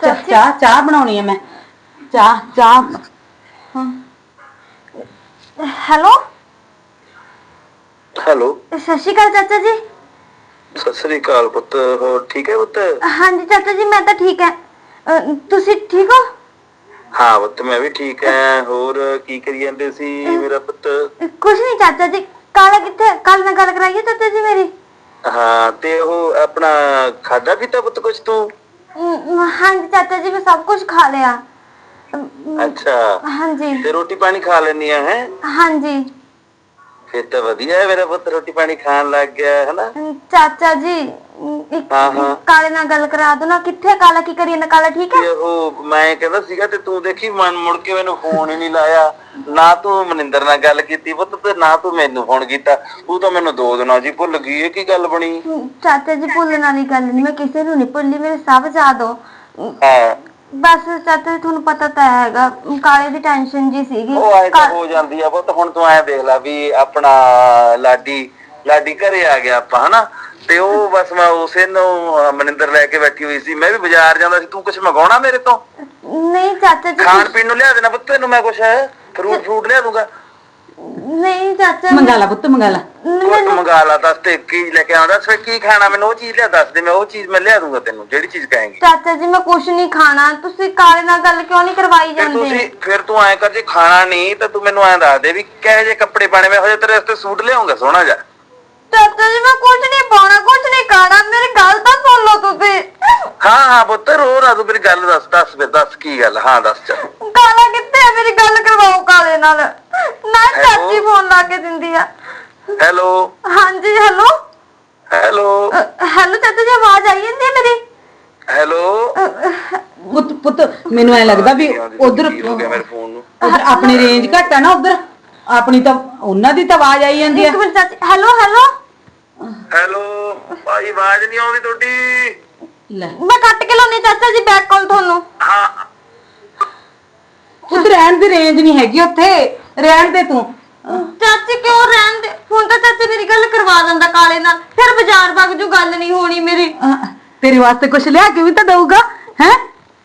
ਚਾਹ ਚਾਹ ਚਾਹ ਬਣਾਉਣੀ ਹੈ ਮੈਂ। ਚਾਹ ਚਾਹ। ਹੈਲੋ? ਹੈਲੋ। ਸਤਿ ਸ਼੍ਰੀ ਅਕਾਲ ਚਾਚਾ ਜੀ। ਸਤਿ ਸ੍ਰੀ ਅਕਾਲ ਪੁੱਤ ਹੋਰ ਠੀਕ ਹੈ ਪੁੱਤ? ਹਾਂਜੀ ਚਾਚਾ ਜੀ ਮੈਂ ਤਾਂ ਠੀਕ ਹੈ। ਤੁਸੀਂ ਠੀਕ ਹੋ? ਹਾਂ ਪੁੱਤ ਮੈਂ ਵੀ ਠੀਕ ਹਾਂ। ਹੋਰ ਕੀ ਕਰੀ ਜਾਂਦੇ ਸੀ ਮੇਰਾ ਪੁੱਤ? ਕੁਛ ਨਹੀਂ ਚਾਚਾ ਜੀ ਕਾਲਾ ਕਿੱਥੇ ਕੱਲ ਨਾਲ ਗੱਲ ਕਰਾਈਏ ਚਾਚਾ ਜੀ ਮੇਰੀ? ਹਾਂ ਤੇ ਉਹ ਆਪਣਾ ਖਾਦਾ ਪੀਤਾ ਪੁੱਤ ਕੁਛ ਤੂੰ? ਅਮ, ਹਾਂਜੀ ਚਾਚਾ ਜੀ ਮੈਂ ਸਭ ਕੁਝ ਖਾ ਲਿਆ। ਅਮ, ਅੱਛਾ ਹਾਂਜੀ। ਤੇ ਰੋਟੀ ਪਾਣੀ ਖਾ ਲੈਣੀ ਆ ਹੈ? ਹਾਂਜੀ। ਫਿਰ ਤਾਂ ਵਧੀਆ ਹੈ ਮੇਰਾ ਪੁੱਤ ਰੋਟੀ ਪਾਣੀ ਖਾਣ ਲੱਗ ਗਿਆ ਹੈ ਨਾ? ਅਮ, ਚਾਚਾ ਜੀ ਇੱਕ ਹਾਂ, ਹਾਂ। ਕਾਲੇ ਨਾਲ ਗੱਲ ਕਰਾ ਦੋ ਨਾ ਕਿੱਥੇ ਕਾਲਾ ਕੀ ਕਰੀਏ ਨਾ ਕਾਲਾ ਠੀਕ ਹੈ ਤੇ ਉਹ ਮੈਂ ਕਹਿੰਦਾ ਸੀਗਾ ਤੇ ਤੂੰ ਦੇਖੀ ਮਨ ਮੁੜ ਕੇ ਮੈਨੂੰ ਫੋਨ ਹੀ ਨਹੀਂ ਲਾਇਆ। ਨਾ ਤੂੰ ਮਨਿੰਦਰ ਨਾਲ ਗੱਲ ਕੀਤੀ ਪੁੱਤ ਤੇ ਨਾ ਤੂੰ ਮੈਨੂੰ ਫੋਨ ਕੀਤਾ। ਤੂੰ ਤਾਂ ਮੈਨੂੰ ਦੋ ਦਿਨਾਂ ਹੀ ਭੁੱਲ ਗਈ ਇਹ ਕੀ ਗੱਲ ਬਣੀ? ਚਾਚਾ ਜੀ ਭੁੱਲਣ ਵਾਲੀ ਗੱਲ ਨਹੀਂ ਮੈਂ ਕਿਸੇ ਨੂੰ ਨਹੀਂ ਭੁੱਲੀ ਮੇਰੇ ਸਭ ਯਾਦ ਹੋ ਅਮ, ਹਾਂ। ਬਸ ਚਾਚਾ ਜੀ ਤੁਹਾਨੂੰ ਪਤਾ ਤਾਂ ਹੈਗਾ ਅਮ, ਕਾਲੇ ਦੀ ਟੈਨਸ਼ਨ ਜੀ ਸੀਗੀ। ਉਹ ਐ ਤਾਂ ਹੋ ਜਾਂਦੀ ਆ ਪੁੱਤ ਹੁਣ ਤੂੰ ਐ ਦੇਖ ਲੈ ਵੀ ਆਪਣਾ ਲਾਡੀ ਲਾਡੀ ਘਰੇ ਆ ਗਿਆ ਆਪਾਂ ਹਨਾ? ਤੇ ਉਹ ਬਸ ਮੈਂ ਉਸੇ ਨੂੰ ਅਹ, ਮਨਿੰਦਰ ਲੈ ਕੇ ਬੈਠੀ ਹੋਈ ਸੀ। ਮੈਂ ਵੀ ਬਾਜ਼ਾਰ ਜਾਂਦਾ ਸੀ। ਤੂੰ ਕੁਝ ਮੰਗਾਉਣਾ ਮੇਰੇ ਤੋਂ? ਨਹੀਂ ਚਾਚਾ ਜੀ ਖਾਣ ਪੀਣ ਨੂੰ ਲਿਆ ਦੇਣਾ ਪੁੱਤ ਤੈਨੂੰ ਮੈਂ ਕੁਝ ਫਰੂਟ ਫਰੂਟ ਲਿਆ ਦੂੰਗਾ। ਨਹੀਂ ਚਾਚਾ ਮੰਗਾ ਲਾ ਪੁੱਤ ਮੰਗਾ ਲਾ। ਕੁਝ ਮੰਗਾ ਲਾ ਦੱਸ ਤੇ ਕੀ ਲੈ ਕੇ ਆਉਂਦਾ। ਸਵੇ ਕੀ ਖਾਣਾ? ਮੈਨੂੰ ਉਹ ਚੀਜ਼ ਲਿਆ ਦੱਸ ਦੇ। ਮੈਂ ਉਹ ਚੀਜ਼ ਮੈਂ ਲਿਆ ਦੂੰਗਾ ਤੈਨੂੰ ਜਿਹੜੀ ਚੀਜ਼ ਕਹੇਂਗੀ। ਚਾਚਾ ਜੀ ਮੈਂ ਕੁਛ ਨਹੀਂ ਖਾਣਾ। ਤੁਸੀਂ ਕਾਲੇ ਨਾਲ ਗੱਲ ਕਿਉਂ ਨਹੀਂ ਕਰਵਾਈ ਫਿਰ ਜਾਂਦੇ? ਤੁਸੀਂ ਫਿਰ ਤੂੰ ਐਂ ਕਰ ਜੇ ਖਾਣਾ ਨਹੀਂ ਤਾਂ ਤੂੰ ਮੈਨੂੰ ਐਂ ਦੱਸ ਦੇ ਵੀ ਕਿਹੋ ਜਿਹੇ ਕੱਪੜੇ ਪਾਣੇ ਮੈਂ ਹਜੇ ਤੇਰੇ ਵਾਸਤੇ ਸੂਟ ਲਿਆਉਂਗਾ ਸੋਹਣਾ ਜਿਹਾ। ਚਾਚਾ ਜੀ ਮੈਂ ਕੁਛ ਨਹੀਂ ਪਾਉਣਾ ਕੁਛ ਨਹੀਂ ਖਾਣਾ ਮੇਰੀ ਗੱਲ ਤਾਂ ਸੁਣ ਲਓ ਤੁਸੀਂ। ਹਾਂ ਹਾਂ ਪੁੱਤ ਰੋ ਨਾ ਤੂੰ ਮੇਰੀ ਗੱਲ ਦੱਸ ਦੱਸ ਫਿਰ ਦੱਸ ਕੀ ਗੱਲ ਹਾਂ ਦੱਸ ਚੱਲ। ਕਾਲਾ ਕਿੱਥੇ ਹੈ ਮੇਰੀ ਗੱਲ ਕਰਵਾਓ ਕਾਲੇ ਨਾਲ? ਨਾ ਚਾਚੀ? ਫੋਨ ਲਾ ਕੇ ਦਿੰਦੀ ਆ। ਹੈਲੋ ਹਾਂਜੀ ਹੈਲੋ ਹੈਲੋ ਹੈਲੋ ਚਾਚਾ ਜੀ ਆਵਾਜ਼ ਆਈ ਜਾਂਦੀ ਹੈ ਮੇਰੀ? ਹੈਲੋ ਪੁੱਤ ਪੁੱਤ ਮੈਨੂੰ ਐ ਲੱਗਦਾ ਵੀ ਉਧਰ ਕੀ ਹੋ ਗਿਆ ਮੇਰੇ ਫੋਨ ਨੂੰ। ਉਧਰ ਆਪਣੀ ਰੇਂਜ ਘੱਟ ਹੈ ਨਾ ਉਧਰ। ਆਪਣੀ ਤਾਂ ਉਹਨਾਂ ਦੀ ਤਾਂ ਆਵਾਜ਼ ਆਈ ਜਾਂਦੀ ਇੱਕ ਹੈ ਮਿੰਟ ਚਾਚੀ ਹੈਲੋ ਹੈਲੋ। ਹੈਲੋ ਭਾਈ ਆਵਾਜ਼ ਨਹੀਂ ਆਉਂਦੀ ਤੁਹਾਡੀ। ਲੈ। ਮੈਂ ਕੱਟ ਕੇ ਲਾਉਣੀ ਚਾਚਾ ਜੀ ਬੈਕ ਕਾਲ ਤੁਹਾਨੂੰ। ਹਾਂ। ਪੁੱਤ ਰਹਿਣ ਦੀ ਰੇਂਜ ਨਹੀਂ ਹੈਗੀ ਉੱਥੇ। ਰਹਿਣ ਦੇ ਤੂੰ। ਚਾਚੀ ਕਿਉਂ ਰਹਿਣ ਦੇ? ਹੁਣ ਤਾਂ ਚਾਚੀ ਮੇਰੀ ਗੱਲ ਕਰਵਾ ਦਿੰਦਾ ਕਾਲੇ ਨਾਲ। ਫਿਰ ਬਾਜ਼ਾਰ ਵਗ ਜੂ ਗੱਲ ਨਹੀਂ ਹੋਣੀ ਮੇਰੀ। ਅਹ, ਤੇਰੇ ਵਾਸਤੇ ਕੁਝ ਲਿਆ ਕੇ ਵੀ ਤਾਂ ਦਊਗਾ ਹੈ?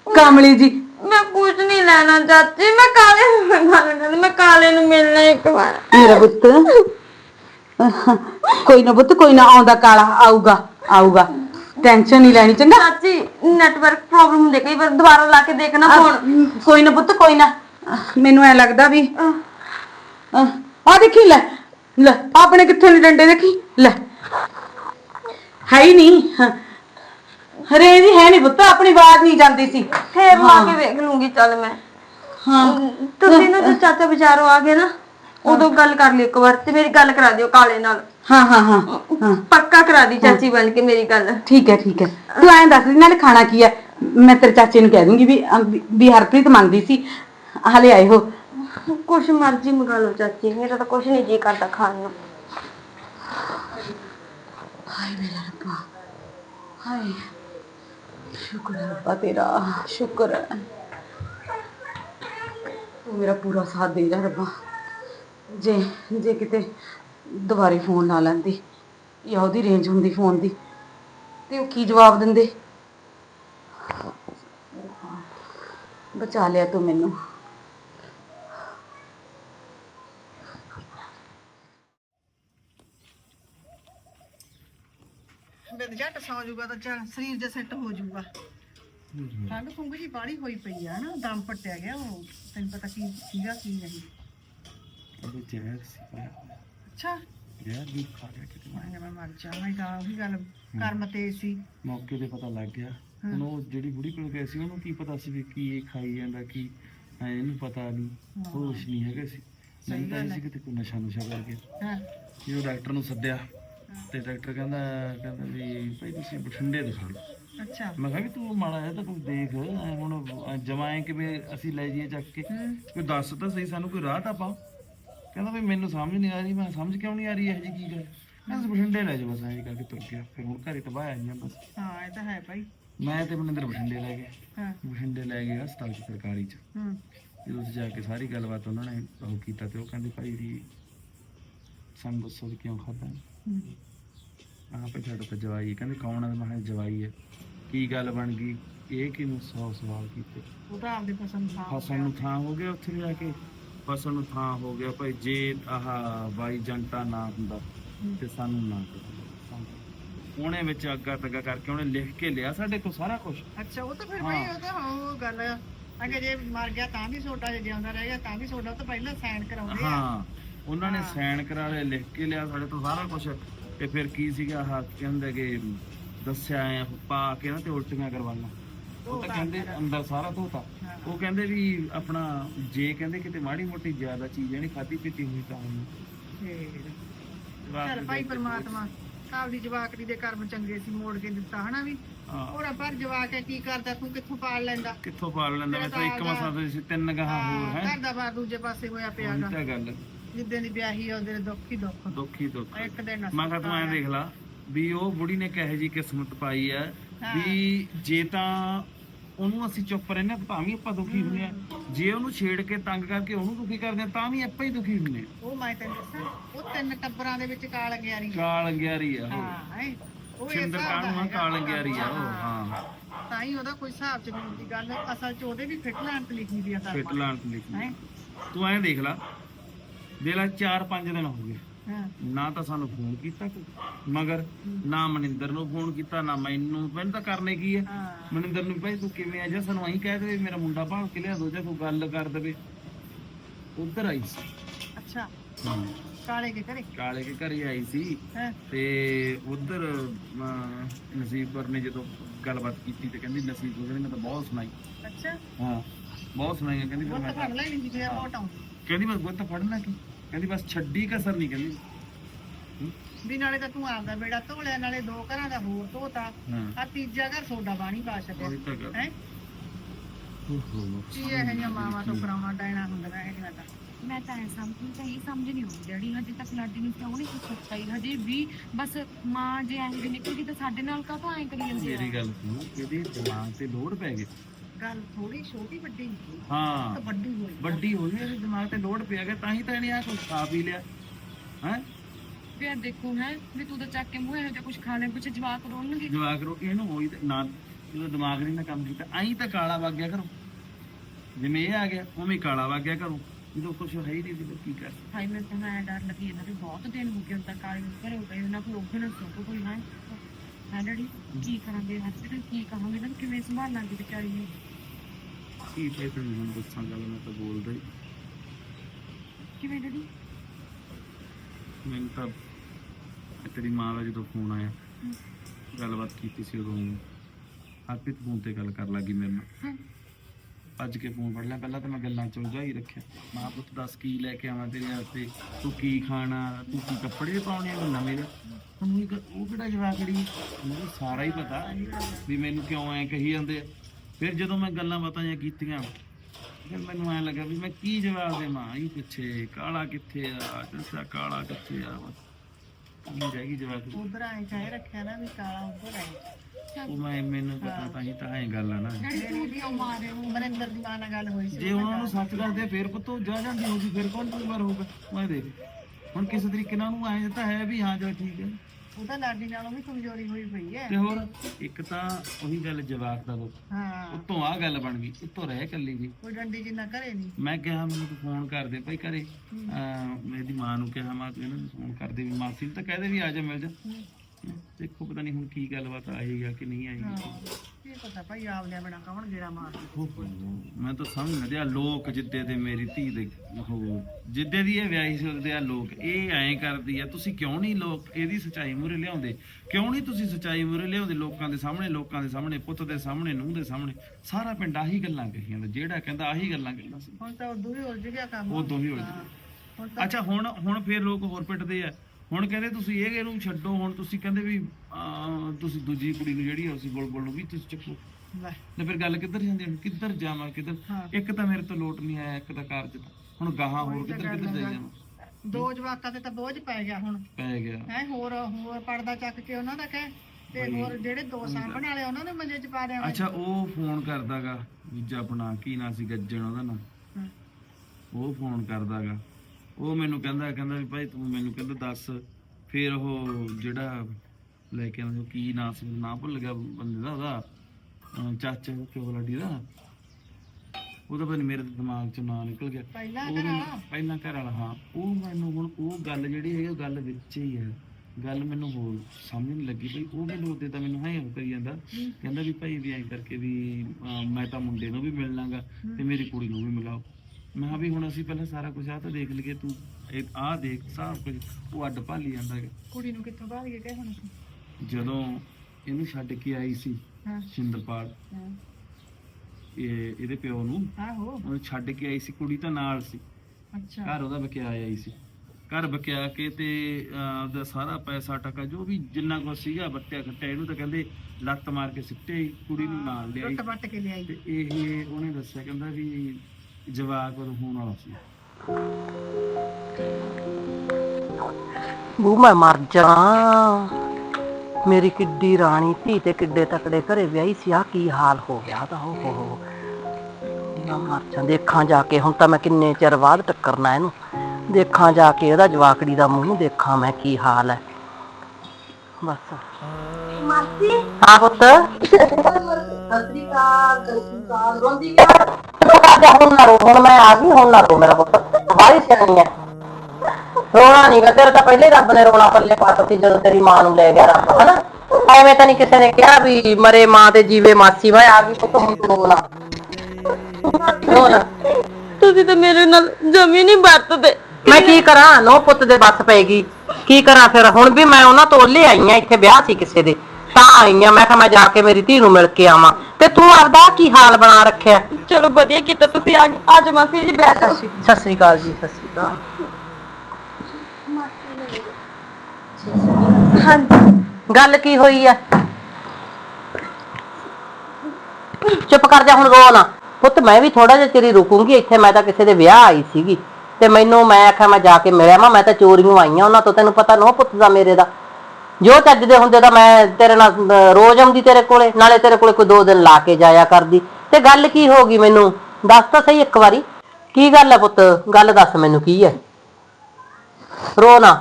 ਕਾਮਲੀ ਜੀ। ਮੈਂ ਕੁਝ ਨਹੀਂ ਲੈਣਾ ਚਾਚੀ ਮੈਂ ਕਾਲੇ ਨੂੰ ਗੱਲ ਕਰਨੀ ਮੈਂ ਕਾਲੇ ਨੂੰ ਮਿਲਣਾ ਇੱਕ ਵਾਰ। ਮੇਰਾ ਪੁੱਤ। ਕੋਈ ਨਾ ਪੁੱਤ ਕੋਈ ਨਾ ਆਉਂਦਾ ਕਾਲਾ ਆਊਗਾ ਆਊਗਾ। ਟੈਨਸ਼ਨ ਨਹੀਂ ਲੈਣੀ ਚੰਗਾ? ਚਾਚੀ ਨੈਟਵਰਕ ਪ੍ਰੋਬਲਮ ਹੁੰਦੇ ਕਈ ਵਾਰ ਦੁਬਾਰਾ ਲਾ ਕੇ ਦੇਖਣਾ ਫੋਨ ਕੋਈ ਨਾ ਪੁੱਤ ਕੋਈ ਨਾ। ਮੈਨੂੰ ਐ ਲੱਗਦਾ ਵੀ ਆ ਦੇਖੀ ਲੈ ਲੈ ਆਪਣੇ ਕਿੱਥੇ ਨੇ ਡੰਡੇ ਦੇਖੀ? ਲੈ। ਹੈ ਹੀ ਨਹੀਂ। ਹਰੇ ਜੀ ਹੈ ਨਹੀਂ ਪੁੱਤ ਆਪਣੀ ਆਵਾਜ਼ ਨਹੀਂ ਜਾਂਦੀ ਸੀ। ਫੇਰ ਲਾ ਕੇ ਵੇਖ ਲੂੰਗੀ ਚੱਲ ਮੈਂ। ਹਾਂ। ਤੁਸੀਂ ਨਾ ਜਦ ਚਾਚਾ ਵਿਚਾਰੋ ਆ ਗਏ ਨਾ ਉਦੋਂ ਗੱਲ ਕਰ ਲਿਓ ਇੱਕ ਵਾਰ ਤੇ ਮੇਰੀ ਗੱਲ ਕਰਾ ਦਿਓ ਕਾਲੇ ਨਾਲ। ਹਾਂ ਹਾਂ ਹਾਂ ਹਾਂ। ਪੱਕਾ ਕਰਾ ਦੀ ਚਾਚੀ ਬਣ ਕੇ ਮੇਰੀ ਗੱਲ। ਠੀਕ ਹੈ ਠੀਕ ਹੈ। ਤੂੰ ਐਂ ਦੱਸ ਦੇ ਨਾਲੇ ਖਾਣਾ ਕੀ ਹੈ? ਮੈਂ ਤੇਰੇ ਚਾਚੇ ਨੂੰ ਕਹਿ ਦੂੰਗੀ ਵੀ- ਵੀ ਹਰਪ੍ਰੀਤ ਮੰਗਦੀ ਸੀ। ਹਲੇ ਆਏ ਹੋ। ਕੁਛ ਮਰਜ਼ੀ ਮੰਗਾ ਲਓ ਚਾਚੀ ਮੇਰਾ ਤਾਂ ਕੁਛ ਨਹੀਂ ਜੀ ਕਰਦਾ ਖਾਣ ਨੂੰ। ਹਾਏ ਮੇਰਾ ਰੱਬਾ ਹਾਏ। ਸ਼ੁਕਰ ਹੈ ਰੱਬਾ ਤੇਰਾ, ਸ਼ੁਕਰ ਹੈ। ਤੂੰ ਮੇਰਾ ਪੂਰਾ ਸਾਥ ਦੇ ਜਾ ਰੱਬਾ। ਜੇ ਜੇ ਕਿਤੇ ਦੁਬਾਰੇ ਫੋਨ ਲਾ ਲੈਂਦੀ, ਜਾਂ ਉਹਦੀ ਰੇਂਜ ਹੁੰਦੀ ਫੋਨ ਦੀ, ਤੇ ਉਹ ਕੀ ਜਵਾਬ ਦਿੰਦੇ? ਬਚਾ ਲਿਆ ਤੂੰ ਮੈਨੂੰ ਬਿੰਦ ਝੱਟ ਸੌ ਜਾਊਗਾ ਤਾਂ ਚੱਲ ਸਰੀਰ ਜੇ ਸੈੱਟ ਹੋ ਜਾਊਗਾ। ਠੰਡ ਖੁੰਗ ਜੀ ਬਾੜੀ ਹੋਈ ਪਈ ਆ ਨਾ ਦਮ ਪੱਟਿਆ ਗਿਆ ਉਹ ਤੈਨੂੰ ਪਤਾ ਕੀ ਸੀਗਾ ਕੀ ਨਹੀਂ ਅਬੇ ਜ਼ਹਿਰ ਸੀ ਅੱਛਾ। ਜ਼ਹਿਰ ਵੀ ਖਾ ਗਿਆ ਕਿਤੇ। ਮੈਂ ਮਰ ਜਾ ਮੈਂ ਤਾਂ ਉਹੀ ਗੱਲ ਕਰਮ ਤੇ ਸੀ। ਮੌਕੇ ਤੇ ਪਤਾ ਲੱਗ ਗਿਆ। ਹੁਣ ਉਹ ਜਿਹੜੀ ਬੁੜੀ ਕੋਲ ਗਏ ਸੀ ਉਹਨੂੰ ਕੀ ਪਤਾ ਸੀ ਵੀ ਕੀ ਇਹ ਖਾਈ ਜਾਂਦਾ ਕੀ ਐ ਇਹਨੂੰ ਪਤਾ ਨਹੀਂ। ਹੋਸ਼ ਨਹੀਂ ਹੈਗਾ ਸੀ। ਨਹੀਂ ਤਾਂ ਇਹ ਸੀ ਕਿਤੇ ਕੋਈ ਨਸ਼ਾ ਨੁਸ਼ਾ ਕਰ ਗਿਆ ਹਾਂ। ਜਦੋਂ ਡਾਕਟਰ ਨੂੰ ਸੱਦਿਆ। ਤੇ ਡਾਕਟਰ ਕਹਿੰਦਾ ਕਹਿੰਦਾ ਵੀ ਭਾਈ ਤੁਸੀਂ ਬਠਿੰਡੇ ਦਿਖਾ ਲਓ ਅੱਛਾ। ਮੈਂ ਕਿਹਾ ਵੀ ਤੂੰ ਮਾੜਾ ਜਿਹਾ ਤਾਂ ਕੁਝ ਦੇਖ ਐਂ ਹੁਣ ਜਮਾਏ ਕਿਵੇਂ ਅਸੀਂ ਲੈ ਜਾਈਏ ਚੱਕ ਕੇ। ਕੋਈ ਦੱਸ ਤਾਂ ਸਹੀ ਸਾਨੂੰ ਕੋਈ ਰਾਹ ਤਾਂ ਪਾ ਕਹਿੰਦਾ ਵੀ ਮੈਨੂੰ ਸਮਝ ਨਹੀਂ ਆ ਰਹੀ ਮੈਂ ਸਮਝ ਕਿਉਂ ਨਹੀਂ ਆ ਰਹੀ ਇਹ ਜੀ ਕੀ ਗੱਲ? ਅਸੀਂ ਬਠਿੰਡੇ ਲੈ ਜਾ ਬਸ ਐਂ ਕਰਕੇ ਤੁਰ ਗਿਆ। ਫਿਰ ਹੁਣ ਘਰੇ ਤਬਾਹ ਆਈਆਂ ਬਸ। ਹਾਂ ਇਹ ਤਾਂ ਹੈ ਭਾਈ। ਮੈਂ ਤੇ ਮਨਿੰਦਰ ਬਠਿੰਡੇ ਲੈ ਗਏ। ਹਾਂ। ਬਠਿੰਡੇ ਲੈ ਗਏ ਹਸਪਤਾਲ ਚ ਸਰਕਾਰੀ ਚ। ਹੂੰ। ਜਦੋਂ ਉੱਥੇ ਜਾ ਕੇ ਸਾਰੀ ਗੱਲਬਾਤ ਉਹਨਾਂ ਨੇ ਉਹ ਕੀਤਾ ਤੇ ਉਹ ਕਹਿੰਦੇ ਭਾਈ ਵੀ ਸਾਨੂੰ ਦੱਸੋ ਵੀ ਕਿਉਂ ਖਾਦਾ ਹੂੰ। ਆਹ ਪੇ ਸਾਡਾ ਤਾਂ ਜਵਾਈ ਕਹਿੰਦੇ ਕੌਣ ਹੈ? ਮੈਂ ਜਵਾਈ ਹੈ। ਕੀ ਗੱਲ ਬਣ ਗਈ? ਇਹ ਕਿਨੂੰ ਸੌ ਸਵਾਲ ਕੀਤੇ? ਉਹ ਤਾਂ ਆਪਦੇ ਪਸੰਦ ਫਸਲ ਨੂੰ ਥਾਂ ਹੋ ਗਿਆ ਉੱਥੇ ਜਾ ਕੇ? ਫਸਲ ਨੂੰ ਥਾਂ ਹੋ ਗਿਆ। ਭਾਈ ਜੇ ਆਹ ਬਾਈ ਜੰਟਾ ਨਾ ਹੁੰਦਾ ਤੇ ਸਾਨੂੰ ਨਾ। ਉਹਨੇ ਵਿੱਚ ਅੱਗਾ ਤੱਗਾ ਕਰਕੇ ਉਹਨੇ ਲਿਖ ਕੇ ਲਿਆ ਸਾਡੇ ਕੋਲ ਸਾਰਾ ਕੁਝ ਅੱਛਾ ਉਹ ਤਾਂ ਫਿਰ ਭਾਈ ਉਹ ਤਾਂ ਉਹ ਗੱਲ ਆ। ਅਗੇ ਜੇ ਮਰ ਗਿਆ ਤਾਂ ਵੀ ਛੋਟਾ ਜਿਹਾ ਜਿਉਂਦਾ ਰਹਿ ਗਿਆ ਤਾਂ ਵੀ ਛੋਟਾ ਉਹ ਤਾਂ ਪਹਿਲਾਂ ਸਾਈਨ ਕਰਾਉਂਦੇ ਆ। ਹਾਂ। ਉਹਨਾਂ ਨੇ ਸਾਈਨ ਕਰਾ ਲਏ ਲਿਖ ਕੇ ਲਿਆ ਸਾਡੇ ਤੋਂ ਸਾਰਾ ਕੁਝ ਤੇ ਫਿਰ ਕੀ ਸੀਗਾ ਆਹ ਕਹਿੰਦੇ ਕਿ ਦੱਸਿਆ ਆ ਪਾ ਕੇ ਨਾ ਤੇ ਉਲਟੀਆਂ ਕਰਵਾਉਣਾ ਉਹ ਤਾਂ ਕਹਿੰਦੇ ਅੰਦਰ। ਸਾਰਾ ਧੋਤਾ। ਉਹ ਕਹਿੰਦੇ ਵੀ ਆਪਣਾ ਜੇ ਕਹਿੰਦੇ ਕਿਤੇ ਮਾੜੀ ਮੋਟੀ ਜ਼ਿਆਦਾ ਚੀਜ਼ ਨਹੀਂ ਖਾਧੀ ਪੀਤੀ ਹੋਈ ਤਾਂ ਚੱਲ ਭਾਈ। ਪਰਮਾਤਮਾ ਆਪਦੀ ਦੇ ਕਰਮ ਚੰਗੇ ਸੀ ਮੋੜ ਕੇ ਦਿੱਤਾ ਹਨਾ ਵੀ? ਹਾਂ। ਉਹਦਾ ਪਰ ਜਵਾਕ ਹੈ ਕੀ ਕਰਦਾ ਤੂੰ ਕਿੱਥੋਂ ਪਾਲ ਲੈਂਦਾ? ਕਿੱਥੋਂ ਪਾਲ ਲੈਂਦਾ? ਮੈਂ ਤਾਂ ਇੱਕ ਮਸਾ ਤੇ ਤਿੰਨ ਗਾਹਾਂ ਹੋਰ ਹਾਂ, ਘਰ ਦਾ ਬਾਹਰ ਦੂਜੇ ਪਾਸੇ ਹੋਇਆ ਪਿਆਗਾ। ਤਾਂ ਗੱਲ। ਜਿੱਦਾਂ ਦੀ ਵਿਆਹੀ ਆ ਉਹਦੇ ਦੁੱਖ ਹੀ ਦੁੱਖ। ਦੁੱਖ ਹੀ ਦੁੱਖ। ਇੱਕ ਦਿਨ ਮੈਂ ਕਿਹਾ ਤੂੰ ਐਂ ਦੇਖ ਲਾ ਵੀ ਉਹ ਬੁੜੀ ਨੇ ਕਹੇ ਜੀ ਕਿਸਮਤ ਪਾਈ ਐ ਵੀ ਜੇ ਤਾਂ ਉਹਨੂੰ ਅਸੀਂ ਚੁੱਪ ਰਹਿੰਦੇ ਤਾਂ ਵੀ ਆਪਾਂ ਦੁਖੀ ਹੁੰਦੇ ਆ। ਜੇ ਉਹਨੂੰ ਛੇੜ ਕੇ ਤੰਗ ਕਰਕੇ ਉਹਨੂੰ ਦੁਖੀ ਕਰਦੇ ਆ ਤਾਂ ਵੀ ਆਪਾਂ ਹੀ ਦੁਖੀ ਹੁੰਦੇ ਆ। ਉਹ ਮੈਂ ਤੈਨੂੰ ਦੱਸਾਂ ਉਹ ਤਿੰਨ ਟੱਬਰਾਂ ਦੇ ਵਿੱਚ ਕਾਲ ਗਿਆਰੀ ਕਾਲ ਗਿਆਰੀ ਆ ਉਹ ਹਾਂ ਹੈ? ਉਹ ਆ ਹੈਗਾ। ਕਾਲ ਗਿਆਰੀ ਆ ਉਹ ਹਾਂ। ਤਾਂ ਹੀ ਉਹਦਾ ਕੋਈ ਹਿਸਾਬ ਚ ਨਹੀਂ ਦੀ ਗੱਲ ਅਸਲ ਚ ਉਹਦੇ ਵੀ ਫਿੱਟ ਲਾਂਟ ਲਿਖੀ ਦੀ ਆ ਤੇ ਲਿਖੀ। ਹੈ? ਤੂੰ ਐਂ ਦੇਖ ਲਾ ਦੇ ਲਾ 4-5 ਦਿਨ ਹੋ ਗਏ। ਹਾਂ। ਨਾ ਤਾਂ ਸਾਨੂੰ ਫੋਨ ਕੀਤਾ ਕੋਈ ਮਗਰ ਨਾ ਮਨਿੰਦਰ ਨੂੰ ਫੋਨ ਕੀਤਾ ਨਾ ਮੈਨੂੰ। ਮੈਨੂੰ ਤਾਂ ਕਰਨੇ ਕੀ ਹੈ। ਮਨਿੰਦਰ ਨੂੰ ਭਾਈ ਤੂੰ ਕਿਵੇਂ ਆ? ਜਾ ਸਾਨੂੰ ਅਹੀਂ ਕਹਿ ਦੇਵੇ ਮੇਰਾ ਮੁੰਡਾ ਭਾਲ ਕੇ ਲਿਆ ਦੋ ਜਾਂ ਕੋਈ ਗੱਲ ਕਰ ਦੇਵੇ। ਉਧਰ ਆਈ ਸੀ। ਅੱਛਾ। ਕਾਲੇ ਕੇ ਕਰੇ ਕਾਲੇ ਕੇ ਘਰੇ ਆਈ ਸੀ। ਤੇ ਉਧਰ ਨਸੀਬਰ ਨੇ ਜਦੋਂ ਗੱਲਬਾਤ ਕੀਤੀ ਤੇ ਕਹਿੰਦੀ ਨਸੀਬ ਉਹਨੇ ਮੈਂ ਤਾਂ ਬਹੁਤ ਸੁਣਾਈ। ਅੱਛਾ। ਹਾਂ। ਬਹੁਤ ਸੁਣਾਈ ਆ, ਕਹਿੰਦੀ ਫਿਰ ਮੈਂ ਫੜ ਲੈਣੀ ਸੀ ਫੇਰ ਟਾਉਂ ਕਹਿੰਦੀ ਬਸ ਗੁੱਤ ਫੜਨਾ ਕੀ? ਕਹਿੰਦੀ ਬਸ ਛੱਡੀ ਕਸਰ ਨਹੀਂ ਕਹਿੰਦੀ। ਵੀ ਨਾਲੇ ਤਾਂ ਤੂੰ ਆਪਦਾ ਬੇੜਾ ਧੋ ਲਿਆ ਨਾਲੇ ਦੋ ਘਰਾਂ ਦਾ ਹੋਰ ਧੋਤਾ। ਹਾਂ। ਆ ਤੀਜਾ ਘਰ ਸੋਡਾ ਬਾਣੀ ਪਾ ਛੱਡਿਆ। ਉਹੀ ਤਾਂ ਗੱਲ। ਹੈ? ਓਹੋ। ਕੀ ਇਹ ਜਿਹੀਆਂ ਮਾਵਾਂ ਤੋਂ ਕਰਾਉਣਾ ਡੈਣਾ ਹੁੰਦਾ ਮੈਂ ਤਾਂ ਐ ਸਮਝੀ ਤਾਂ ਇਹ ਸਮਝ ਨਹੀਂ ਆਉਂਦੀ ਜਿਹੜੀ ਹਜੇ ਤੱਕ ਲਾਡੀ ਨੂੰ ਕਿਉਂ ਨਹੀਂ ਕੁਝ ਸੱਚਾਈ ਹਜੇ ਵੀ ਬਸ ਮਾਂ ਜੇ ਐਂ ਦੀ ਨਿਕਲਦੀ ਤਾਂ ਸਾਡੇ ਨਾਲ ਕਾਹਤੋਂ ਐਂ ਕਰੀ ਜਾਂਦੀ ਆ? ਮੇਰੀ ਗੱਲ ਸੁਣੋ ਇਹਦੇ ਦਿਮਾਗ ਤੇ ਲੋੜ ਪੈ ਗਈ। ਗੱਲ ਥੋੜੀ ਛੋਟੀ ਵੱਡੀ ਨਹੀਂ ਸੀ, ਹਾਂ। ਤਾਂ ਵੱਡੀ ਹੋਈ। ਵੱਡੀ ਹੋਈ ਇਹਦੇ ਦਿਮਾਗ ਤੇ ਲੋਡ ਪਿਆ ਗਿਆ ਤਾਂ ਹੀ ਤਾਂ ਇਹਨੇ ਆ ਕੁਝ ਖਾ ਪੀ ਲਿਆ। ਹੈ? ਫਿਰ ਦੇਖੋ ਹੈ ਵੀ ਤੂੰ ਤਾਂ ਚੱਕ ਕੇ ਮੂੰਹ ਇਹੋ ਜਿਹਾ ਕੁਝ ਖਾਣੇ ਪਿੱਛੇ ਜਵਾਕ ਰੋਣਗੇ। ਜਵਾਕ ਰੋ ਇਹਨੂੰ ਹੋਈ ਤੇ ਨਾ ਇਹਦਾ ਦਿਮਾਗ ਨਹੀਂ ਨਾ ਕੰਮ ਕੀਤਾ ਐਂ ਤਾਂ ਕਾਲਾ ਵਗ ਗਿਆ ਘਰੋਂ ਜਿਵੇਂ ਇਹ ਆ ਗਿਆ ਉਵੇਂ ਕਾਲਾ ਵਗ ਗਿਆ ਘਰੋਂ ਜਦੋਂ ਕੁਝ ਹੈ ਹੀ ਨਹੀਂ ਸੀ ਕੀ ਕਰ ਹਾਈ ਮੈਂ ਤਾਂ ਐਂ ਡਰ ਲੱਗੀ ਇਹਨਾਂ ਦੇ ਬਹੁਤ ਦਿਨ ਹੋ ਗਏ ਹੁਣ ਤੱਕ ਕਾਲੇ ਨੂੰ ਘਰੇ ਹੋ ਗਏ ਉਹਨਾਂ ਕੋਲ ਉੱਥੇ ਨਾ ਸੋ ਕੋਈ ਹੈ। ਹੈ ਡੈਡੀ? ਕੀ ਕਰਾਂਗੇ ਹਸਪੀਟਲ ਕੀ ਕਹਾਂਗੇ? ਨਾ ਕਿਵੇਂ ਸੰਭਾਲਾਂਗੇ ਵਿਚਾਰੀ ਨੂੰ? ਕੀ ਤੇ ਤੈਨੂੰ ਹੁਣ ਦੱਸਾਂ ਗੱਲ ਮੈਂ ਤਾਂ ਬੋਲਦਾ ਹੀ। ਕਿਵੇਂ ਡੈਡੀ? ਮੈਨੂੰ ਤਾਂ ਤੇਰੀ ਮਾਂ ਦਾ ਜਦੋਂ ਫੋਨ ਆਇਆ ਗੱਲਬਾਤ ਕੀਤੀ ਸੀ ਉਦੋਂ। ਹਰਪ੍ਰੀਤ ਫੋਨ ਤੇ ਗੱਲ ਕਰ ਲੱਗੀ ਮੇਰੇ ਨਾਲ। ਹਾਂ ਕੇ ਫੋਨ ਫੜ ਲਿਆ। ਪਹਿਲਾਂ ਤਾਂ ਮੈਂ ਗੱਲਾਂ ਚ ਉਲਝਾ ਹੀ ਰੱਖਿਆ। ਮਾਂ ਪੁੱਤ ਦੱਸ ਕੀ ਲੈ ਕੇ ਆਵਾਂ ਤੇਰੇ ਵਾਸਤੇ? ਤੂੰ ਕੀ ਖਾਣਾ? ਤੂੰ ਕੀ ਕੱਪੜੇ ਪਾਉਣੇ ਆ? ਨਵੇਂ ਦੇ ਹੁਣ ਉਹ ਉਹ ਕਿਹੜਾ ਜਵਾਕੜੀ ਮੈਨੂੰ ਸਾਰਾ ਹੀ ਪਤਾ ਵੀ ਮੈਨੂੰ ਕਿਉਂ ਐ ਕਹੀ ਜਾਂਦੇ ਫਿਰ ਜਦੋਂ ਮੈਂ ਗੱਲਾਂ ਬਾਤਾਂ ਜਾਂ ਕੀਤੀਆਂ, ਫਿਰ ਮੈਨੂੰ ਐ ਲੱਗਾ ਵੀ ਮੈਂ ਕੀ ਜਵਾਬ ਦੇਵਾਂ? ਇਹ ਪਿੱਛੇ, ਕਾਲਾ ਕਿੱਥੇ ਆ? ਦੱਸਾ ਕਾਲਾ ਕਿੱਥੇ ਆ? ਬਸ ਨਹੀਂ ਜਵਾਬ ਉਧਰ ਆਏ ਚਾਹੇ ਰੱਖਿਆ ਨਾ ਵੀ ਕਾਲਾ ਉਧਰ ਆਏ। ਉਹ ਮੈਂ ਮੈਨੂੰ ਪਤਾ ਤਾਂ ਹੀ ਤਾਂ ਐ ਗੱਲ ਆ ਨਾ। ਦੀ ਮਾਂ ਨਾਲ ਗੱਲ ਹੋਈ ਸੀ। ਜੇ ਉਹਨਾਂ ਨੂੰ ਸੱਚ ਦੱਸਦੇ ਫਿਰ ਪੁੱਤੋ ਜਾ ਜਾਂਦੀ ਹੋਊਗੀ ਫਿਰ ਕੌਣ ਜ਼ਿੰਮੇਵਾਰ ਹੋਊਗਾ? ਮੈਂ ਦੇਖ ਹੁਣ ਕਿਸੇ ਤਰੀਕੇ ਨਾਲ ਉਹਨੂੰ ਐਂ ਤਾਂ ਹੈ ਵੀ ਹਾਂ ਜੋ ਠੀਕ ਹੈ। ਉਹਦਾ ਲਾਡੀ ਨਾਲੋਂ ਵੀ ਕਮਜ਼ੋਰੀ ਹੋਈ ਪਈ ਹੈ। ਤੇ ਹੋਰ ਇੱਕ ਤਾਂ ਉਹੀ ਗੱਲ ਜਵਾਬ ਦਾ ਦੁੱਖ। ਹਾਂ। ਉੱਤੋਂ ਆ ਗੱਲ ਬਣ ਗਈ ਉੱਤੋਂ ਰਹਿ ਕੱਲੀ ਜੀ ਕੋਈ ਡੰਡੀ ਜਿੰਨਾ ਕਰੇ ਨਹੀਂ। ਮੈਂ ਕਿਹਾ ਮੈਨੂੰ ਤੂੰ ਫੋਨ ਕਰ ਦੇ ਭਾਈ ਘਰੇ। ਮੇਰੀ ਮਾਂ ਨੂੰ ਕਿਹਾ ਮੈਂ ਤੂੰ ਇਹਨਾਂ ਨੂੰ ਫੋਨ ਕਰ ਦੇ ਵੀ ਮਾਸੀ ਨੂੰ ਤਾਂ ਕਹਿ ਦੇ ਵੀ ਆ ਜਾ ਮਿਲ ਜਾ। ਦੇਖੋ ਪਤਾ ਨਹੀਂ ਹੁਣ ਕੀ ਗੱਲਬਾਤ ਆਏਗਾ ਕਿ ਨਹੀਂ ਆਏਗੀ ਕੀ ਪਤਾ ਭਾਈ ਆਪ ਲਿਆ ਬਣਾ ਕੌਣ ਗੇੜਾ ਮਾਰਦਾ ਮੈਂ ਤਾਂ ਸਮਝ ਨਹੀਂ ਰਿਹਾ ਲੋਕ ਜਿੱਦੇ ਦੇ ਮੇਰੀ ਧੀ ਦੇ ਉਹ ਜਿੱਦੇ ਦੀ ਇਹ ਵਿਆਹੀ ਸੀ ਉਹਦੇ ਆ ਲੋਕ। ਇਹ ਐਂ ਕਰਦੀ ਆ ਤੁਸੀਂ ਕਿਉਂ ਨਹੀਂ ਲੋਕ ਇਹਦੀ ਸਚਾਈ ਮੂਰੇ ਲਿਆਉਂਦੇ? ਕਿਉਂ ਨਹੀਂ ਤੁਸੀਂ ਸਚਾਈ ਮੂਰੇ ਲਿਆਉਂਦੇ ਲੋਕਾਂ ਦੇ ਸਾਹਮਣੇ ਲੋਕਾਂ ਦੇ ਸਾਹਮਣੇ ਪੁੱਤ ਦੇ ਸਾਹਮਣੇ ਨੂੰਹ ਦੇ ਸਾਹਮਣੇ? ਸਾਰਾ ਪਿੰਡ ਆਹੀ ਗੱਲਾਂ ਕਹੀ ਜਾਂਦਾ ਜਿਹੜਾ ਕਹਿੰਦਾ ਆਹੀ ਗੱਲਾਂ ਕਹਿੰਦਾ ਸੀ ਹੁਣ ਤਾਂ ਉਦੋਂ ਵੀ ਉਲਝ ਗਿਆ ਕੰਮ। ਉਦੋਂ ਵੀ ਉਲਝ ਹਾਂ। ਤਾਂ ਅੱਛਾ ਹੁਣ ਹੁਣ ਫੇਰ ਲੋਕ ਹੋਰ ਪਿੱਟਦੇ ਆ। ਹੁਣ ਕਹਿੰਦੇ ਤੁਸੀਂ ਇਹ ਇਹਨੂੰ ਛੱਡੋ ਹੁਣ ਤੁਸੀਂ ਕਹਿੰਦੇ ਵੀ ਤੁਸੀਂ ਦੂਜੀ ਕੁੜੀ ਨੂੰ ਜਿਹੜੀ ਆ ਉਸੇ ਬੁਲਬੁਲ ਨੂੰ ਵੀ ਤੁਸੀਂ ਚੱਕੋ। ਤੇ ਫਿਰ ਗੱਲ ਕਿੱਧਰ ਜਾਂਦੀ ਹੈ ਕਿੱਧਰ ਜਾਵਾਂ ਕਿੱਧਰ। ਇੱਕ ਤਾਂ ਮੇਰੇ ਤੋਂ ਲੋਟ ਨਹੀਂ ਆਇਆ ਇੱਕ ਤਾਂ ਕਾਰਜ ਤਾਂ। ਹੁਣ ਗਾਹਾਂ ਹੋਰ ਕਿੱਧਰ ਕਿੱਧਰ ਜਾਈ ਜਾਵਾਂ? ਦੋ ਜਵਾਕਾਂ ਤੇ ਤਾਂ ਬੋਝ ਪੈ ਗਿਆ ਹੁਣ। ਪੈ ਗਿਆ। ਹੈ ਹੋਰ ਹੋਰ ਪਰਦਾ ਚੱਕ ਕੇ ਉਹਨਾਂ ਦਾ ਕਹਿ ਤੇ ਹੋਰ ਜਿਹੜੇ ਦੋ ਸਾਂਭਣ ਵਾਲੇ ਉਹਨਾਂ ਨੂੰ ਮੰਜੇ ਚ ਪਾ ਦਿਆਂ ਅੱਛਾ ਉਹ ਫੋਨ ਕਰਦਾਗਾ ਦੂਜਾ ਆਪਣਾ ਕੀ ਨਾਂ ਸੀ ਗੱਜਣ ਉਹਦਾ ਨਾਂ। ਉਹ ਫੋਨ ਕਰਦਾਗਾ। ਉਹ ਮੈਨੂੰ ਕਹਿੰਦਾ ਕਹਿੰਦਾ ਵੀ ਭਾਈ ਤੂੰ ਮੈਨੂੰ ਕਹਿੰਦਾ ਦੱਸ। ਫਿਰ ਉਹ ਜਿਹੜਾ ਲੈ ਕੇ ਆਉਂਦੇ ਉਹ ਕੀ ਨਾਂ ਸੀ ਨਾਂ ਭੁੱਲ ਗਿਆ ਬੰਦੇ ਦਾ ਉਹਦਾ। ਚਾਚਾ ਲਾਡੀ ਦਾ। ਉਹਦਾ ਪਤਾ ਨੀ ਮੇਰੇ ਦਿਮਾਗ ਚੋਂ ਨਾਂ ਨਿਕਲ ਗਿਆ। ਪਹਿਲਾਂ ਉਹ ਮੈਨੂੰ- ਪਹਿਲਾਂ ਘਰ ਵਾਲਾ ਹਾਂ। ਉਹ ਮੈਨੂੰ ਹੁਣ ਉਹ ਗੱਲ ਜਿਹੜੀ ਹੈਗੀ ਉਹ ਗੱਲ ਵਿੱਚ ਹੀ ਹੈ। ਗੱਲ ਮੈਨੂੰ ਹੋਰ ਸਮਝ ਨਹੀਂ ਲੱਗੀ ਭਈ। ਉਹ ਮੈਨੂੰ ਉਹਦੇ ਤਾਂ ਮੈਨੂੰ ਹਾਂ ਕਰੀ ਜਾਂਦਾ। ਕਹਿੰਦਾ ਵੀ ਭਾਈ ਵੀ ਐਂ ਕਰਕੇ ਵੀ ਮੈਂ ਤਾਂ ਮੁੰਡੇ ਨੂੰ ਵੀ ਮਿਲਣਾਗਾ ਤੇ ਮੇਰੀ ਕੁੜੀ ਨੂੰ ਵੀ ਮਿਲਾਓ। ਮੈਂ ਕਿਹਾ ਵੀ ਹੁਣ ਅਸੀਂ ਪਹਿਲਾਂ ਸਾਰਾ ਕੁਝ ਆ ਤਾਂ ਦੇਖ ਲਈਏ ਤੂੰ ਇਹ ਆਹ ਦੇਖ ਸਭ ਕੁਝ ਉਹ ਅੱਡ ਭਾਲੀ ਜਾਂਦਾ ਹੈਗਾ। ਕੁੜੀ ਨੂੰ ਕਿੱਥੋਂ ਬਾਹਰ ਗਏ ਹੁਣ ਅਸੀਂ? ਜਦੋਂ ਇਹਨੂੰ ਛੱਡ ਕੇ ਆਈ ਸੀ ਹਾਂ। ਸ਼ਿੰਦਰਪਾਲ ਹਾਂ। ਇਹ ਇਹਦੇ ਪਿਓ ਨੂੰ ਆਹੋ। ਉਹਨੂੰ ਛੱਡ ਕੇ ਆਈ ਸੀ ਕੁੜੀ ਤਾਂ ਨਾਲ ਸੀ। ਅੱਛਾ। ਘਰ ਉਹਦਾ ਬਕਿਆ ਆਈ ਸੀ। ਘਰ ਬਕਿਆ ਕੇ ਤੇ ਅਹ, ਉਹਦਾ ਸਾਰਾ ਪੈਸਾ ਟਕਾ ਜੋ ਵੀ ਜਿੰਨਾ ਕੁ ਸੀਗਾ ਬੱਤਿਆ ਖੱਟਿਆ ਇਹਨੂੰ ਤਾਂ ਕਹਿੰਦੇ ਲੱਤ ਮਾਰ ਕੇ ਸਿੱਟੇ ਕੁੜੀ ਨੂੰ ਨਾਲ ਲਿਆਈ। ਟੁੱਟ ਵੱਟ ਕੇ ਲਿਆਈ। ਤੇ ਇਹ ਉਹਨੇ ਦੱਸਿਆ ਕਹਿੰਦਾ ਵੀ ਜਵਾਕ ਉਹ ਹੋਣ ਵਾਲਾ ਸੀ। ਬੂ ਮੈਂ ਮਰ ਜਾ ਮੇਰੀ ਕਿੱਡੀ ਰਾਣੀ ਧੀ ਤੇ ਕਿੱਡੇ ਤਕੜੇ ਘਰੇ ਵਿਆਹੀ ਸੀ। ਆ ਕੀ ਹਾਲ ਹੋ ਗਿਆ ਤਾਂ ਹੋ ਹੋ ਨਾ ਮਰ ਜਾ ਦੇਖਾਂ ਜਾ ਕੇ। ਹੁਣ ਤਾਂ ਮੈਂ ਕਿੰਨੇ ਚਿਰ ਬਾਅਦ ਟੱਕਰਨਾ ਇਹਨੂੰ। ਦੇਖਾਂ ਜਾ ਕੇ ਉਹਦਾ ਜਵਾਕੜੀ ਦਾ ਮੂੰਹ ਦੇਖਾਂ ਮੈਂ ਕੀ ਹਾਲ ਹੈ। ਬਸ। ਮਾਸੀ? ਹਾਂ ਪੁੱਤ। ਹੁਣ ਨਾ ਰੋ ਹੁਣ ਮੈਂ ਆ ਗਈ ਹੁਣ ਨਾ ਰੋ ਮੇਰਾ ਪੁੱਤ। ਬਾਹਲੀ ਸਿਆਣੀ ਹੈ ਰੋਣਾ ਨਹੀਂ ਗਾ ਤੇਰੇ ਤਾਂ ਪਹਿਲੇ ਰੱਬ ਨੇ ਰੋਣਾ ਪੱਲੇ ਪਾਤਾ ਸੀ ਜਦੋਂ ਤੇਰੀ ਮਾਂ ਨੂੰ ਲੈ ਗਿਆ ਰੱਬ ਹਨਾ? ਐਵੇਂ ਤਾਂ ਨਹੀਂ ਕਿਸੇ ਨੇ ਕਿਹਾ ਵੀ ਮਰੇ ਮਾਂ ਤੇ ਜੀਵੇ ਮਾਸੀ ਮੈਂ ਆ ਗਈ ਪੁੱਤ ਹੁਣ ਤੂੰ ਰੋਣਾ ਰੋਣਾ ਤੁਸੀਂ ਤਾਂ ਮੇਰੇ ਨਾਲ ਜਮੀ ਨਹੀਂ ਵਰਤਦੇ। ਮੈਂ ਕੀ ਕਰਾਂ? ਨੋ ਪੁੱਤ ਦੇ ਬੱਸ ਪੈਗੀ ਕੀ ਕਰਾਂ ਫਿਰ? ਹੁਣ ਵੀ ਮੈਂ ਉਹਨਾਂ ਤੋਂ ਲੈ ਆਈ ਆ ਇੱਥੇ ਵਿਆਹ ਸੀ ਕਿਸੇ ਦੇ। ਤਾਂ ਆਈ ਆ ਮੈਂ ਕਿਹਾ ਮੈਂ ਜਾ ਕੇ ਮੇਰੀ ਧੀ ਨੂੰ ਮਿਲ ਕੇ ਆਵਾਂ। ਤੇ ਤੂੰ ਆਪਦਾ ਕੀ ਹਾਲ ਬਣਾ ਰੱਖਿਆ? ਚਲੋ ਵਧੀਆ ਕੀਤਾ ਤੁਸੀਂ। ਆ ਅੱਜ ਮਾਸੀ ਜੀ ਬੈਠ ਜਾਓ। ਸਤਿ ਸ੍ਰੀ ਅਕਾਲ ਜੀ ਸਤਿ ਸ੍ਰੀ ਅਕਾਲ। ਹਾਂਜੀ। ਗੱਲ ਕੀ ਹੋਈ ਆ? ਚੁੱਪ ਕਰ ਜਾ ਹੁਣ ਰੋ ਨਾ ਪੁੱਤ ਮੈਂ ਵੀ ਥੋੜਾ ਜਿਹਾ ਹੀ ਰੁਕੂੰਗੀ। ਇੱਥੇ ਮੈਂ ਤਾਂ ਕਿਸੇ ਦੇ ਵਿਆਹ ਆਈ ਸੀਗੀ। ਤੇ ਮੈਨੂੰ ਮੈਂ ਆਖਿਆ ਮੈਂ ਜਾ ਕੇ ਮਿਲਿਆ ਮੈਂ ਮੈਂ ਤਾਂ ਚੋਰੀਆਂ ਆਈਆਂ। ਉਹਨਾਂ ਤੋਂ ਤੈਨੂੰ ਪਤਾ ਨੋ ਪੁੱਤ ਦਾ ਮੇਰੇ ਦਾ। ਜੋ ਚੱਜ ਦੇ ਹੁੰਦੇ ਤਾਂ ਮੈਂ ਤੇਰੇ ਨਾਲ ਅਹ, ਰੋਜ਼ ਆਉਂਦੀ ਤੇਰੇ ਕੋਲੇ ਨਾਲੇ ਤੇਰੇ ਕੋਲੇ ਕੋਈ ਦੋ ਦਿਨ ਲਾ ਕੇ ਜਾਇਆ ਕਰਦੀ। ਤੇ ਗੱਲ ਕੀ ਹੋ ਗਈ ਮੈਨੂੰ? ਦੱਸ ਤਾਂ ਸਹੀ ਇੱਕ ਵਾਰੀ। ਕੀ ਗੱਲ ਹੈ ਪੁੱਤ? ਗੱਲ ਦੱਸ ਮੈਨੂੰ ਕੀ ਹੈ ਰੋ ਨਾ।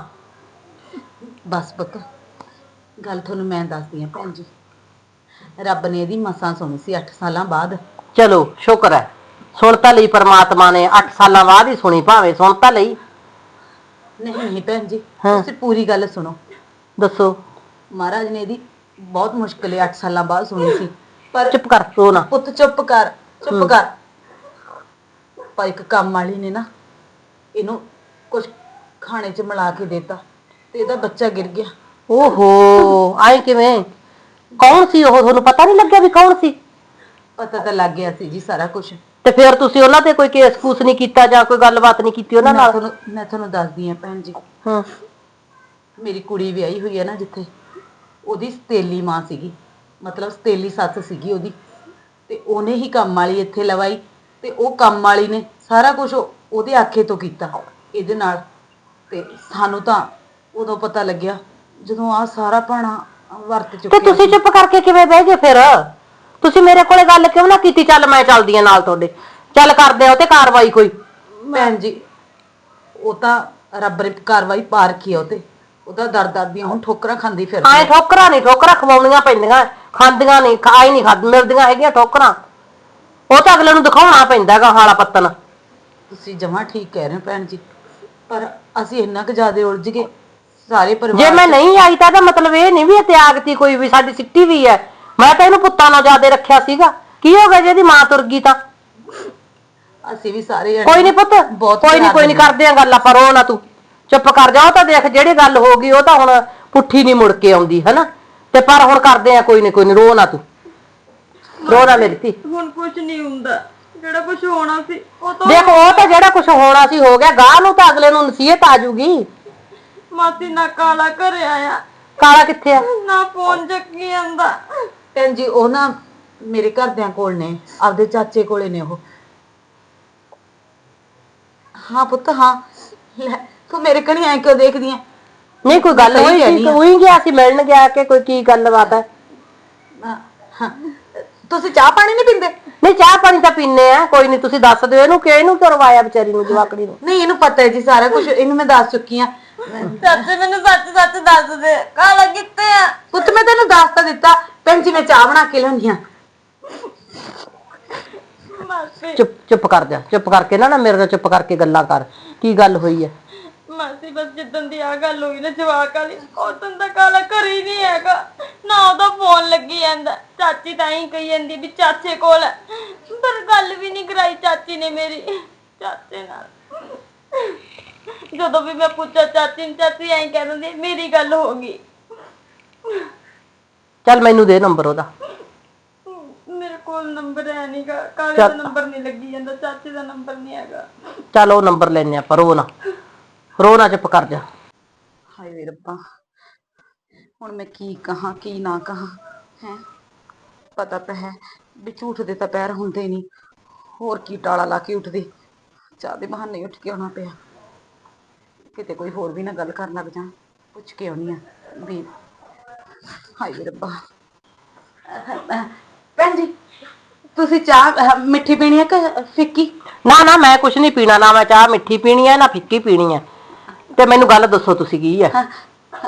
ਬਸ ਪੁੱਤ ਗੱਲ ਤੁਹਾਨੂੰ ਮੈਂ ਦੱਸਦੀ ਆ ਭੈਣ ਜੀ। ਰੱਬ ਨੇ ਇਹਦੀ ਮਸਾਂ ਸੁਣੀ ਸੀ 8 ਸਾਲਾਂ ਬਾਅਦ। ਚਲੋ ਸ਼ੁਕਰ ਹੈ ਸੁਣ ਤਾਂ ਲਈ ਪ੍ਰਮਾਤਮਾ ਨੇ 8 ਸਾਲਾਂ ਬਾਅਦ ਹੀ ਸੁਣੀ ਭਾਵੇਂ ਸੁਣ ਤਾਂ ਲਈ। ਨਹੀਂ ਨਹੀਂ ਭੈਣ ਜੀ ਹਾਂ। ਤੁਸੀਂ ਪੂਰੀ ਗੱਲ ਸੁਣੋ। ਦੱਸੋ। ਮਹਾਰਾਜ ਨੇ ਇਹਦੀ ਬਹੁਤ ਮੁਸ਼ਕਲੇ 8 ਸਾਲਾਂ ਬਾਅਦ ਸੁਣੀ ਸੀ। ਪਰ ਚੁੱਪ ਕਰ ਰੋ ਨਾ। ਪੁੱਤ ਚੁੱਪ ਕਰ ਚੁੱਪ ਕਰ। ਪਰ ਇੱਕ ਕੰਮ ਵਾਲੀ ਨੇ ਨਾ ਇਹਨੂੰ ਕੁਝ ਖਾਣੇ 'ਚ ਮਿਲਾ ਕੇ ਦਿੱਤਾ ਤੇ ਇਹਦਾ ਬੱਚਾ ਗਿਰ ਗਿਆ। ਓਹੋ ਆਏ ਕਿਵੇਂ? ਕੌਣ ਸੀ ਉਹ? ਤੁਹਾਨੂੰ ਪਤਾ ਨਹੀਂ ਲੱਗਿਆ ਵੀ ਕੌਣ ਸੀ? ਪਤਾ ਤਾਂ ਲੱਗ ਗਿਆ ਸੀ ਜੀ ਸਾਰਾ ਕੁਝ ਤੇ ਫਿਰ ਤੁਸੀਂ ਉਹਨਾਂ ਤੇ ਕੋਈ ਕੇਸ ਕੂਸ ਨਹੀਂ ਕੀਤਾ ਜਾਂ ਕੋਈ ਗੱਲਬਾਤ ਨਹੀਂ ਕੀਤੀ ਉਹਨਾਂ ਮੈਂ ਨਾਲ? ਤੁਹਾਨੂੰ ਮੈਂ ਤੁਹਾਨੂੰ ਦੱਸਦੀ ਆ ਭੈਣ ਜੀ। ਹਾਂ। ਮੇਰੀ ਕੁੜੀ ਵਿਆਹੀ ਹੋਈ ਹੈ ਨਾ ਜਿੱਥੇ ਉਹਦੀ ਸਤੇਲੀ ਮਾਂ ਸੀਗੀ ਮਤਲਬ ਸਤੇਲੀ ਸੱਸ ਸੀਗੀ ਉਹਦੀ ਤੇ ਉਹਨੇ ਹੀ ਕੰਮ ਵਾਲੀ ਇੱਥੇ ਲਵਾਈ ਤੇ ਉਹ ਕੰਮ ਵਾਲੀ ਨੇ ਸਾਰਾ ਕੁਝ ਉਹਦੇ ਆਖੇ ਤੋਂ ਕੀਤਾ ਇਹਦੇ ਨਾਲ ਤੇ ਸਾਨੂੰ ਤਾਂ ਉਦੋਂ ਪਤਾ ਲੱਗਿਆ ਜਦੋਂ ਆ ਸਾਰਾ ਭਾਣਾ ਵਰਤ ਤੇ ਚੁੱਕਿਆ ਤੁਸੀਂ ਚੁੱਪ ਕਰਕੇ ਕਿਵੇਂ ਬਹਿ ਗਏ ਫਿਰ? ਤੁਸੀਂ ਮੇਰੇ ਕੋਲੇ ਗੱਲ ਕਿਉਂ ਨਾ ਕੀਤੀ? ਚੱਲ ਮੈਂ ਚੱਲਦੀ ਆ ਨਾਲ ਤੁਹਾਡੇ। ਚੱਲ ਕਰਦੇ ਆ ਉਹ ਤੇ ਕਾਰਵਾਈ ਕੋਈ। ਭੈਣ ਜੀ ਉਹ ਤਾਂ ਰੱਬ ਨੇ ਕਾਰਵਾਈ ਪਾ ਰੱਖੀ ਆ ਉਹ ਤੇ। ਉਹਦਾ ਦਰ ਦਰ ਦੀਆਂ ਹੁਣ ਠੋਕਰਾਂ ਖਾਂਦੀ ਫਿਰ ਆਏ ਠੋਕਰਾਂ ਨਹੀਂ ਠੋਕਰਾਂ ਖਵਾਉਣੀਆਂ ਪੈਂਦੀਆਂ ਖਾਂਦੀਆਂ ਨਹੀਂ ਖਾਈ ਨਹੀਂ ਖਾਦ ਮਿਲਦੀਆਂ ਹੈਗੀਆਂ ਠੋਕਰਾਂ। ਉਹ ਤਾਂ ਅਗਲੇ ਨੂੰ ਦਿਖਾਉਣਾ ਪੈਂਦਾ ਹੈਗਾ ਹਾਲਾ ਪੱਤਨ। ਤੁਸੀਂ ਜਮਾ ਠੀਕ ਕਹਿ ਰਹੇ ਹੋ ਭੈਣ ਜੀ ਪਰ ਅਸੀਂ ਇੰਨਾ ਕੁ ਜ਼ਿਆਦਾ ਉਲਝ ਗਏ ਸਾਰੇ ਜੇ ਪਰਿਵਾਰ ਮੈਂ ਨਹੀਂ ਆਈ ਤਾਂ ਇਹਦਾ ਮਤਲਬ ਇਹ ਨਹੀਂ ਵੀ ਇਹ ਤਿਆਗਤੀ ਕੋਈ ਵੀ ਸਾਡੀ ਸਿੱਟੀ ਵੀ ਹੈ। ਮੈਂ ਤਾਂ ਇਹਨੂੰ ਪੁੱਤਾਂ ਨਾਲ ਜ਼ਿਆਦਾ ਰੱਖਿਆ ਸੀਗਾ। ਕੀ ਹੋ ਗਿਆ ਜੇ ਇਹਦੀ ਮਾਂ ਤੁਰ ਗਈ ਤਾਂ? ਅਸੀਂ ਵੀ ਸਾਰੇ ਜਣੇ ਕੋਈ ਨਹੀਂ ਪੁੱਤ ਬਹੁਤ ਕੋਈ ਨਹੀਂ ਕੋਈ ਨਹੀਂ ਕਰਦੇ ਆ ਗੱਲ ਆਪਾਂ ਰੋ ਨਾ ਤੂੰ। ਚੁੱਪ ਕਰ ਜਾ ਉਹ ਤਾਂ ਦੇਖ ਜਿਹੜੀ ਗੱਲ ਹੋ ਗਈ ਉਹ ਤਾਂ ਹੁਣ ਪੁੱਠੀ ਨਹੀਂ ਮੁੜ ਕੇ ਆਉਂਦੀ ਹੈਨਾ? ਤੇ ਪਰ ਹੁਣ ਕਰਦੇ ਆ ਕੋਈ ਨਹੀਂ ਕੋਈ ਨਹੀਂ ਰੋ ਨਾ ਤੂੰ। ਰੋ ਨਾ ਮੇਰੀ ਧੀ। ਹੁਣ ਕੁਝ ਨਹੀਂ ਹੁੰਦਾ। ਜਿਹੜਾ ਕੁਝ ਹੋਣਾ ਸੀ ਉਹ ਤਾਂ ਦੇਖ ਉਹ ਤਾਂ ਜਿਹੜਾ ਕੁਝ ਹੋਣਾ ਸੀ ਹੋ ਗਿਆ। ਗਾਹ ਨੂੰ ਤਾਂ ਅਗਲੇ ਨੂੰ ਨਸੀਹਤ ਆ ਜੂਗੀ। ਮਾਸੀ ਨਾ ਕਾਲਾ ਘਰੇ ਆਇਆ। ਕਾਲਾ ਕਿੱਥੇ ਆ? ਨਾ ਫੋਨ ਚੱਕੀ ਜਾਂਦਾ। ਭੈਣ ਜੀ ਉਹ ਨਾ ਮੇਰੇ ਘਰਦਿਆਂ ਕੋਲ ਨੇ ਆਪਦੇ ਚਾਚੇ ਕੋਲੇ ਨੇ ਉਹ। ਹਾਂ ਪੁੱਤ ਹਾਂ। ਲੈ ਤੂੰ ਮੇਰੇ ਕਣੀ ਐ ਕਿਉਂ ਦੇਖਦੀ ਐ? ਨਹੀਂ ਕੋਈ ਗੱਲ ਸਹੀ ਹੋਈ ਸੀ ਆ। ਉਹੀ ਗਿਆ ਸੀ ਮਿਲਣ ਗਿਆ ਕਿ ਕੋਈ ਕੀ ਗੱਲਬਾਤ ਹੈ? ਹਾਂ, ਹਾਂ। ਤੁਸੀਂ ਚਾਹ ਪਾਣੀ ਨਹੀਂ ਪੀਂਦੇ? ਨਹੀਂ ਚਾਹ ਪਾਣੀ ਤਾਂ ਪੀਨੇ ਆ। ਕੋਈ ਨਹੀਂ ਤੁਸੀਂ ਦੱਸ ਦਿਓ ਇਹਨੂੰ ਕਿ ਇਹਨੂੰ ਕਰਵਾਇਆ ਵਿਚਾਰੀ ਨੂੰ ਜਵਾਕੜੀ ਨੂੰ? ਨਹੀਂ ਇਹਨੂੰ ਪਤਾ ਹੈ ਜੀ ਸਾਰਾ ਕੁਝ ਇਹਨੂੰ ਮੈਂ ਦੱਸ ਚੁੱਕੀ ਆ। ਚਾਚੇ ਮੈਨੂੰ ਸੱਚ ਸੱਚ ਦੱਸ ਦੇ। ਕਾਲਾ ਕਿੱਥੇ ਆ? ਪੁੱਤ ਮੈਂ ਤੈਨੂੰ ਦੱਸ ਤਾਂ ਦਿੱਤਾ। ਭੈਣ ਜੀ ਮੈਂ ਚਾਹ ਬਣਾ ਕੇ ਲਿਆਉਂਦੀ ਆ। ਚੁੱਪ ਚੁੱਪ ਕਰ ਜਾ। ਚੁੱਪ ਕਰਕੇ ਨਾ ਨਾ ਮੇਰੇ ਨਾਲ ਚੁੱਪ ਕਰਕੇ ਗੱਲਾਂ ਕਰ। ਕੀ ਗੱਲ ਹੋਈ ਹੈ? ਮਾਸੀ ਬਸ ਜਿੱਦਣ ਦੀ ਆ ਗੱਲ ਹੋਈ ਨਾ ਜਵਾਕ ਵਾਲੀ ਉਦੋਂ ਦਾ ਕਾਲਾ ਘਰ ਹੀ ਨਹੀਂ ਹੈਗਾ। ਨਾ ਉਹਦਾ ਫੋਨ ਲੱਗੀ ਜਾਂਦਾ। ਚਾਚੀ ਤਾਂ ਹੀ ਕਹੀ ਜਾਂਦੀ ਵੀ ਚਾਚੇ ਕੋਲ ਹੈ। ਪਰ ਗੱਲ ਵੀ ਨਹੀਂ ਕਰਾਈ ਚਾਚੀ ਨੇ ਮੇਰੀ। ਚਾਚੇ ਨਾਲ। ਜਦੋਂ ਵੀ ਮੈਂ ਪੁੱਛਿਆ ਚਾਚੀ ਨੂੰ ਚਾਚੀ ਐਂ ਕਹਿ ਦਿੰਦੀ ਮੇਰੀ ਗੱਲ ਹੋ ਗਈ। ਚੱਲ ਮੈਨੂੰ ਦੇ ਨੰਬਰ ਉਹਦਾ। ਮੇਰੇ ਕੋਲ ਨੰਬਰ ਹੈ ਨਹੀਂਗਾ ਕਾਲੇ ਦਾ ਨੰਬਰ ਨਹੀਂ ਲੱਗੀ ਜਾਂਦਾ ਚਾਚੇ ਦਾ ਨੰਬਰ ਨਹੀਂ ਹੈਗਾ। ਚੱਲ ਉਹ ਨੰਬਰ ਲੈਨੇ ਆਪਾਂ ਰੋ ਨਾ ਰੋ ਨਾ ਚੁੱਪ ਕਰ ਜਾ। ਹਾਏ ਵੇ ਰੱਬਾ ਹੁਣ ਮੈਂ ਕੀ ਕਹਾਂ ਕੀ ਨਾ ਕਹਾਂ ਹੈ? ਪਤਾ ਤਾਂ ਹੈ ਵੀ ਝੂਠ ਦੇ ਤਾਂ ਪੈਰ ਹੁੰਦੇ ਨਹੀਂ। ਹੋਰ ਕੀ ਟਾਲਾ ਲਾ ਕੇ ਉੱਠਦੀ। ਚਾਹ ਦੇ ਬਹਾਨੇ ਉੱਠ ਕੇ ਆਉਣਾ ਪਿਆ। ਕਿਤੇ ਕੋਈ ਹੋਰ ਵੀ ਨਾ ਗੱਲ ਕਰਨ ਲੱਗ ਜਾ ਪੁੱਛ ਕੇ ਆਉਣੀ ਆ ਵੀ ਹਾਏ ਵੇ ਰੱਬਾ। ਭੈਣ ਜੀ ਤੁਸੀਂ ਚਾਹ ਅਹ, ਮਿੱਠੀ ਪੀਣੀ ਹੈ ਕਿ ਫਿੱਕੀ? ਨਾ ਨਾ ਮੈਂ ਕੁਛ ਨਹੀਂ ਪੀਣਾ ਨਾ ਮੈਂ ਚਾਹ ਮਿੱਠੀ ਪੀਣੀ ਹੈ ਨਾ ਫਿੱਕੀ ਪੀਣੀ ਹੈ ਤੇ ਮੈਨੂੰ ਗੱਲ ਦੱਸੋ ਤੁਸੀਂ ਕੀ ਹੈ।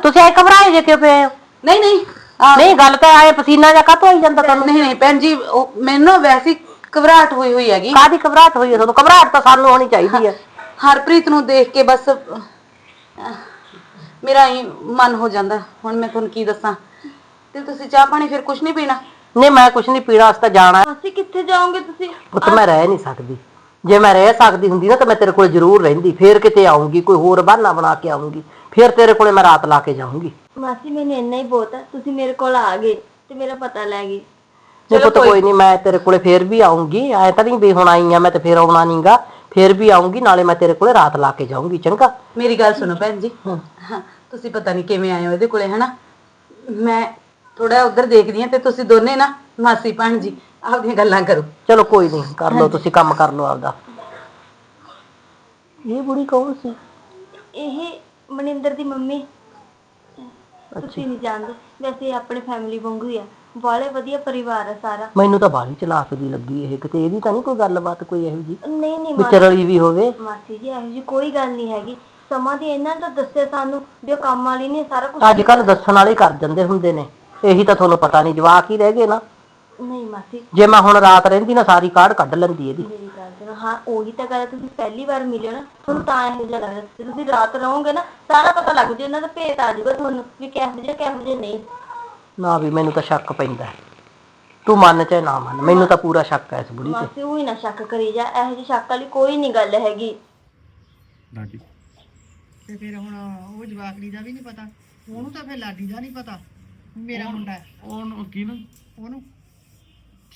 ਤੁਸੀਂ ਐ ਘਬਰਾਏ ਜੇ ਕਿਉਂ ਪਏ ਹੋ? ਨਹੀਂ ਨਹੀਂ ਆਹ, ਨਹੀਂ ਗੱਲ ਤਾਂ ਆਏ ਪਸੀਨਾ ਜਾਂ ਕਾਤੋਂ ਆਈ ਜਾਂਦਾ ਤੁਹਾਨੂੰ? ਨਹੀਂ ਨਹੀਂ ਭੈਣ ਜੀ ਉਹ ਮੈਨੂੰ ਨਾ ਵੈਸੇ ਹੀ ਘਬਰਾਹਟ ਹੋਈ ਹੋਈ ਹੈਗੀ। ਕਾਦੀ ਘਬਰਾਹਟ ਹੋਈ ਹੈ ਤੁਹਾਨੂੰ ਘਬਰਾਹਟ ਤਾਂ ਸਾਨੂੰ ਹੋਣੀ ਚਾਹੀਦੀ ਹੈ ਹਰਪ੍ਰੀਤ ਨੂੰ ਦੇਖ ਕੇ ਬਸ ਅਹ, ਮੇਰਾ ਹੀ ਮਨ ਹੋ ਜਾਂਦਾ। ਹੁਣ ਮੈਂ ਤੁਹਾਨੂੰ ਕੀ ਦੱਸਾਂ? ਤੇ ਤੁਸੀਂ ਚਾਹ ਪਾਣੀ ਫਿਰ ਕੁਝ ਨਹੀਂ ਪੀਣਾ? ਨਹੀਂ ਮੈਂ ਕੁਛ ਨਹੀਂ ਪੀਣਾ ਅਸ ਤਾਂ ਜਾਣਾ। ਮਾਸੀ ਕਿੱਥੇ ਜਾਓਗੇ ਤੁਸੀਂ? ਪੁੱਤ ਮੈਂ ਰਹਿ ਨਹੀਂ ਸਕਦੀ। ਜੇ ਮੈਂ ਰਹਿ ਸਕਦੀ ਹੁੰਦੀ ਨਾ ਤਾਂ ਮੈਂ ਤੇਰੇ ਕੋਲ ਜ਼ਰੂਰ ਰਹਿੰਦੀ ਫੇਰ ਕਿਤੇ ਆਉਂਗੀ ਕੋਈ ਹੋਰ ਬਹਾਨਾ ਬਣਾ ਕੇ ਆਉਂਗੀ ਫੇਰ ਤੇਰੇ ਕੋਲੇ ਮੈਂ ਰਾਤ ਲਾ ਕੇ ਜਾਊਂਗੀ। ਮਾਸੀ ਮੈਨੂੰ ਇੰਨਾ ਹੀ ਬਹੁਤ ਹੈ ਤੁਸੀਂ ਮੇਰੇ ਕੋਲ ਆ ਗਏ ਤੇ ਮੇਰਾ ਪਤਾ ਲੈ ਗਏ ਜੇ ਪੁੱਤ ਕੋਈ ਨਹੀਂ ਮੈਂ ਤੇਰੇ ਕੋਲੇ ਫੇਰ ਵੀ ਆਉਂਗੀ ਐ ਤਾਂ ਨਹੀਂ ਵੀ ਹੁਣ ਆਈ ਆ ਮੈਂ ਤੇ ਫੇਰ ਆਉਣਾ ਨਹੀਂਗਾ ਫੇਰ ਵੀ ਆਉਂਗੀ ਨਾਲੇ ਮੈਂ ਤੇਰੇ ਕੋਲੇ ਰਾਤ ਲਾ ਕੇ ਜਾਊਂਗੀ ਚੰਗਾ? ਮੇਰੀ ਗੱਲ ਸੁਣੋ ਭੈਣ ਜੀ। ਹਾਂ। ਤੁਸੀਂ ਪਤਾ ਨਹੀਂ ਕਿਵੇਂ ਆਏ ਹੋ ਇਹਦੇ ਕੋਲੇ ਹਨਾ? ਮੈਂ ਥੋੜਾ ਉਧਰ ਦੇਖਦੀ ਹਾਂ ਤੇ ਤੁਸੀਂ ਦੋਨੇ ਨਾ ਮਾਸੀ ਭੈਣ ਜੀ ਆਪਦੀਆਂ ਗੱਲਾਂ ਕਰੋ। ਚਲੋ ਕੋਈ ਨਹੀਂ ਕਰ ਲਓ ਤੁਸੀਂ ਕੰਮ ਕਰ ਲਓ ਆਪਦਾ। ਇਹ ਬੁੜੀ ਕੌਣ ਸੀ? ਇਹ ਮਨਿੰਦਰ ਦੀ ਮੰਮੀ। ਤੁਸੀਂ ਨਹੀਂ ਜਾਣਦੇ ਵੈਸੇ ਇਹ ਆਪਣੇ ਫੈਮਿਲੀ ਵਾਂਗੂ ਹੀ ਆ। ਬਾਲੇ ਵਧੀਆ ਪਰਿਵਾਰ ਆ ਸਾਰਾ। ਮੈਨੂੰ ਤਾਂ ਬਾਹਲੀ ਚਲਾਕ ਦੀ ਲੱਗੀ ਇਹ ਕਿਤੇ ਇਹਦੀ ਤਾਂ ਨਹੀਂ ਕੋਈ ਗੱਲਬਾਤ ਕੋਈ ਇਹੋ ਜੀ ਨਹੀਂ ਨਹੀਂ ਵਿਚਰਲੀ ਵੀ ਹੋਵੇ। ਮਾਸੀ ਜੀ ਇਹੋ ਜੀ ਕੋਈ ਗੱਲ ਨਹੀਂ ਹੈਗੀ। ਸਮਾਂ ਦੀ ਇਹਨਾਂ ਤਾਂ ਦੱਸਿਆ ਸਾਨੂੰ ਵੀ ਉਹ ਕੰਮ ਵਾਲੀ ਨੇ ਸਾਰਾ ਕੁਝ ਅੱਜ ਕੱਲ ਦੱਸਣ ਵਾਲੇ ਕਰ ਜਾਂਦੇ ਹੁੰਦੇ ਨੇ। ਇਹੀ ਤਾਂ ਤੁਹਾਨੂੰ ਪਤਾ ਨਹੀਂ ਜਵਾਕ ਹੀ ਰਹਿ ਗਏ ਨਾ। ਨਹੀਂ ਮਾਸੀ। ਜੇ ਮੈਂ ਹੁਣ ਰਾਤ ਰਹਿੰਦੀ ਨਾ ਸਾਰੀ ਕਾਢ ਕੱਢ ਲੈਂਦੀ ਇਹਦੀ। ਮੇਰੀ ਗੱਲ ਸੁਣੋ ਹਾਂ ਉਹੀ ਤਾਂ ਗੱਲ ਹੈ, ਤੁਸੀਂ ਪਹਿਲੀ ਵਾਰ ਮਿਲਿਓ ਨਾ ਤੁਹਾਨੂੰ ਤਾਂ ਇਹੋ ਜਿਹਾ ਲੱਗਦਾ ਜੇ ਤੁਸੀਂ ਰਾਤ ਰਹੋਗੇ ਨਾ ਸਾਰਾ ਪਤਾ ਲੱਗ ਜੂ ਇਹਨਾਂ ਦਾ ਭੇਤ ਆ ਜਾਊਗਾ ਤੁਹਾਨੂੰ ਵੀ ਕਿਹੋ ਜਿਹਾ ਕਿਹੋ ਜਿਹਾ ਨਹੀਂ। ਨਾ ਵੀ ਮੈਨੂੰ ਤਾਂ ਸ਼ੱਕ ਪੈਂਦਾ ਹੈ। ਤੂੰ ਮੰਨ ਚਾਹੇ ਨਾ ਮੰਨ ਮੈਨੂੰ ਤਾਂ ਪੂਰਾ ਸ਼ੱਕ ਹੈ ਇਸ ਬੁੜੀ ਤੇ ਮਾਸੀ ਉਹ ਹੀ ਨਾ ਸ਼ੱਕ ਕਰੀ ਜਾ ਇਹੋ ਜਿਹੀ ਸ਼ੱਕ ਵਾਲੀ ਕੋਈ ਨਹੀਂ ਗੱਲ ਹੈਗੀ। ਲਾਡੀ। ਤੇ ਫਿਰ ਹੁਣ ਉਹ ਜਵਾਕੜੀ ਦਾ ਵੀ ਨਹੀਂ ਪਤਾ ਉਹਨੂੰ ਤਾਂ ਫਿਰ ਲਾਡੀ ਦਾ ਨਹੀਂ ਪਤਾ। ਮੇਰਾ ਮੁੰਡਾ ਹੈ। ਉਹਨੂੰ ਕੀ ਨਾ? ਉਹਨੂੰ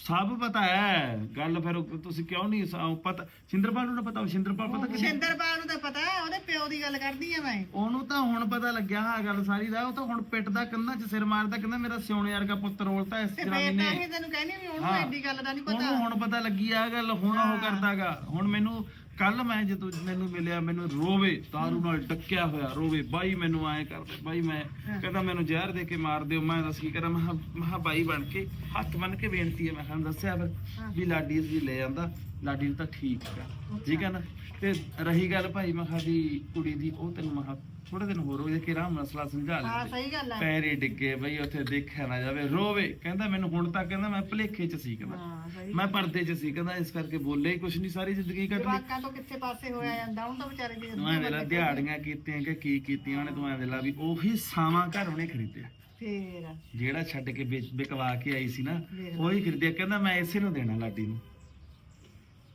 ਸਭ ਪਤਾ ਹੈ। ਗੱਲ ਫਿਰ ਉਹ ਤੁਸੀਂ ਕਿਉਂ ਨਹੀਂ ਸ- ਪਤਾ ਸਿੰਦਰਪਾਲ ਨੂੰ ਨਾ ਪਤਾ ਸਿੰਦਰਪਾਲ ਪਤਾ ਸਿੰਦਰਪਾਲ ਨੂੰ ਤਾਂ ਪਤਾ ਹੈ, ਉਹਦੇ ਪਿਓ ਦੀ ਗੱਲ ਕਰਦੀ ਆ ਮੈਂ। ਉਹਨੂੰ ਤਾਂ ਹੁਣ ਪਤਾ ਲੱਗਿਆ ਹਾਂ ਗੱਲ ਸਾਰੀ ਦਾ ਉਹ ਤਾਂ ਹੁਣ ਪਿੱਟਦਾ ਕੰਧਾਂ 'ਚ ਸਿਰ ਮਾਰਦਾ ਕਹਿੰਦਾ ਮੇਰਾ ਸਿਉਣੇ ਵਰਗਾ ਪੁੱਤ ਰੋਲਤਾ ਇਸ ਤੇ ਜਨਾਨੀ ਫੇਰ ਤਾਂ ਨੇ। ਇਹ ਤੈਨੂੰ ਕਹਿੰਦੀ ਵੀ ਉਹਨੂੰ ਹਾਂ। ਐਡੀ ਗੱਲ ਦਾ ਨਹੀਂ ਪਤਾ। ਉਹਨੂੰ ਹੁਣ ਪਤਾ ਲੱਗੀ ਆ ਗੱਲ ਹੁਣ ਉਹ ਕਰਦਾਗਾ। ਹੁਣ ਮੈਨੂੰ ਕੱਲ ਮੈਂ ਜਦੋਂ ਮੈਨੂੰ ਮਿਲਿਆ ਮੈਨੂੰ ਰੋਵੇ ਤਾਰੂ ਨਾਲ ਡੱਕਿਆ ਹੋਇਆ ਰੋਵੇ ਬਾਈ ਮੈਨੂੰ ਐ ਕਰਦੇ ਬਾਈ ਮੈਂ ਕਹਿੰਦਾ ਮੈਨੂੰ ਜ਼ਹਿਰ ਦੇ ਕੇ ਮਾਰ ਦਿਓ। ਮੈਂ ਦੱਸ ਕੀ ਕਰਾਂ ਮੈਂ ਕਿਹਾ- ਮੈਂ ਕਿਹਾ ਬਾਈ ਬਣ ਕੇ ਹੱਥ ਬੰਨ ਕੇ ਬੇਨਤੀ ਹੈ ਮੈਂ ਖਾਨ ਦੱਸਿਆ ਫਿਰ ਵੀ ਲਾਡੀ ਅਸੀਂ ਲੈ ਜਾਂਦਾ ਲਾਡੀ ਨੂੰ ਤਾਂ ਠੀਕ ਹੈ ਠੀਕ ਹੈ ਨਾ? ਤੇ ਰਹੀ ਗੱਲ ਭਾਈ ਮੈਂ ਕਿਹਾ ਵੀ ਕੁੜੀ ਦੀ ਉਹ ਤੈਨੂੰ ਮੈਂ ਥੋੜੇ ਦਿਨ ਹੋਰ ਹੋ ਜੇ ਕਿ ਰਾਮ ਮਸਲਾ ਸਮਝਾ ਹਾਂ ਲੈਂਦੇ। ਸਹੀ ਗੱਲ ਹੈ ਪੈਰੇ ਡਿੱਗੇ ਬਈ ਉੱਥੇ ਦੇਖਿਆ ਨਾ ਜਾਵੇ ਰੋਵੇ। ਕਹਿੰਦਾ ਮੈਨੂੰ ਹੁਣ ਤੱਕ ਕਹਿੰਦਾ ਮੈਂ ਭਲੇਖੇ 'ਚ ਸੀ ਕਹਿੰਦਾ। ਹਾਂ ਸਹੀ ਮੈਂ ਪਰਦੇ 'ਚ ਸੀ ਕਹਿੰਦਾ ਇਸ ਕਰਕੇ ਬੋਲੇ ਹੀ ਕੁਛ ਨਹੀਂ ਸਾਰੀ ਜ਼ਿੰਦਗੀ ਕੱਟ ਲਈ। ਜਵਾਕਾਂ ਤੋਂ ਕਿੱਥੇ ਪਾਸੇ ਹੋਇਆ ਜਾਂਦਾ ਹੁਣ ਤਾਂ ਵਿਚਾਰੇ ਦੀ ਤੂੰ ਐ ਵੇਲਾ ਦਿਹਾੜੀਆਂ ਕੀਤੀਆਂ ਕਿ ਕੀ ਕੀਤੀਆਂ ਉਹਨੇ ਤੂੰ ਐ ਵੇਲਾ ਵੀ ਉਹੀ ਸਾਵਾਂ ਘਰ ਉਹਨੇ ਖਰੀਦਿਆ। ਫੇਰ। ਜਿਹੜਾ ਛੱਡ ਕੇ ਵੇਚ- ਵਿਕਵਾ ਕੇ ਆਈ ਸੀ ਨਾ ਉਹੀ ਖਰੀਦਿਆ। ਕਹਿੰਦਾ ਮੈਂ ਇਸੇ ਨੂੰ ਦੇਣਾ ਲਾਡੀ ਨੂੰ।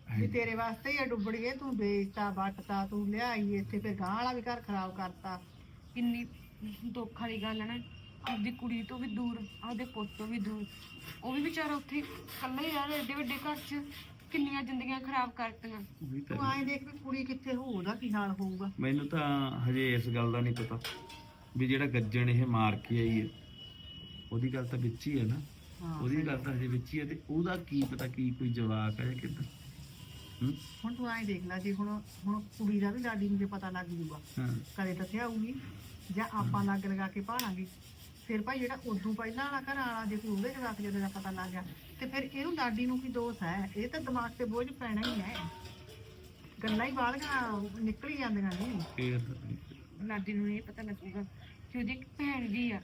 ਵੀ ਤੇਰੇ ਵਾਸਤੇ ਹੀ ਆ ਡੁੱਬੜ ਗਏ ਤੂੰ ਵੇਚਤਾ ਵੱਟਤਾ ਤੂੰ ਲਿਆਈ ਇੱਥੇ ਫਿਰ ਗਾਂ ਵਾਲਾ ਵੀ ਘਰ ਖਰਾਬ ਕਰਤਾ। ਕਿੰਨੀ ਦੁੱਖ ਵਾਲੀ ਗੱਲ ਹੈ ਨਾ ਆਪਦੀ ਕੁੜੀ ਤੋਂ ਵੀ ਦੂਰ ਆਪਦੇ ਪੁੱਤ ਤੋਂ ਵੀ ਦੂਰ। ਉਹ ਵੀ ਵਿਚਾਰਾ ਉੱਥੇ ਇਕੱਲਾ ਹੀ ਰਹਿ ਰਿਹਾ ਏਡੇ ਵੱਡੇ ਘਰ 'ਚ ਕਿੰਨੀਆਂ ਜ਼ਿੰਦਗੀਆਂ ਖਰਾਬ ਕਰਤੀਆਂ। ਉਹੀ ਤਾਂ ਤੂੰ ਐਂ ਦੇਖ ਵੀ ਕੁੜੀ ਕਿੱਥੇ ਹੋ ਉਹਦਾ ਕੀ ਹਾਲ ਹੋਊਗਾ। ਮੈਨੂੰ ਤਾਂ ਹਜੇ ਇਸ ਗੱਲ ਦਾ ਨਹੀਂ ਪਤਾ ਵੀ ਜਿਹੜਾ ਗੱਜਣ ਇਹ ਮਾਰ ਕੇ ਆਈ ਹੈ ਉਹਦੀ ਗੱਲ ਤਾਂ ਵਿੱਚ ਹੀ ਹੈ ਨਾ। ਉਹਦੀ ਗੱਲ ਤਾਂ ਹਜੇ ਵਿੱਚ ਹੀ ਹੈ ਤੇ ਉਹਦਾ ਕੀ ਪਤਾ ਕੀ ਕੋਈ ਜਵਾਕ ਹੈ ਜਾਂ ਕਿੱਦਾਂ। ਹੁਣ ਤੂੰ ਐਂ ਦੇਖ ਲੈ ਜੇ ਹੁਣ ਹੁਣ ਕੁੜੀ ਦਾ ਵੀ ਲਾਡੀ ਨੂੰ ਜੇ ਪਤਾ ਲੱਗ ਜੂਗਾ ਹਾਂ। ਕਦੇ ਤਾਂ ਥਿਆਊਗੀ ਜਾਂ ਆਪਾਂ ਲੱਗ ਲਗਾ ਕੇ ਭਾਲਾਂਗੇ। ਫਿਰ ਭਾਈ ਜਿਹੜਾ ਉਦੋਂ ਪਹਿਲਾਂ ਵਾਲਾ ਘਰ ਵਾਲਾ ਜੇ ਕੋਈ ਉਹਦੇ ਜਵਾਕ ਜਦੋਂ ਦਾ ਪਤਾ ਲੱਗ ਗਿਆ। ਤੇ ਫਿਰ ਇਹਨੂੰ ਲਾਡੀ ਨੂੰ ਕੀ ਦੋਸ਼ ਹੈ? ਇਹ ਤਾਂ ਦਿਮਾਗ ਤੇ ਬੋਝ ਪੈਣਾ ਹੀ ਹੈ। ਗੱਲਾਂ ਹੀ ਬਾਹਲੀਆਂ ਨਿਕਲ ਹੀ ਜਾਂਦੀਆਂ ਨੇ। ਫੇਰ ਲਾਡੀ ਨੂੰ ਇਹ ਪਤਾ ਲੱਗੂਗਾ ਕਿ ਉਹਦੀ ਇੱਕ ਭੈਣ ਵੀ ਆ।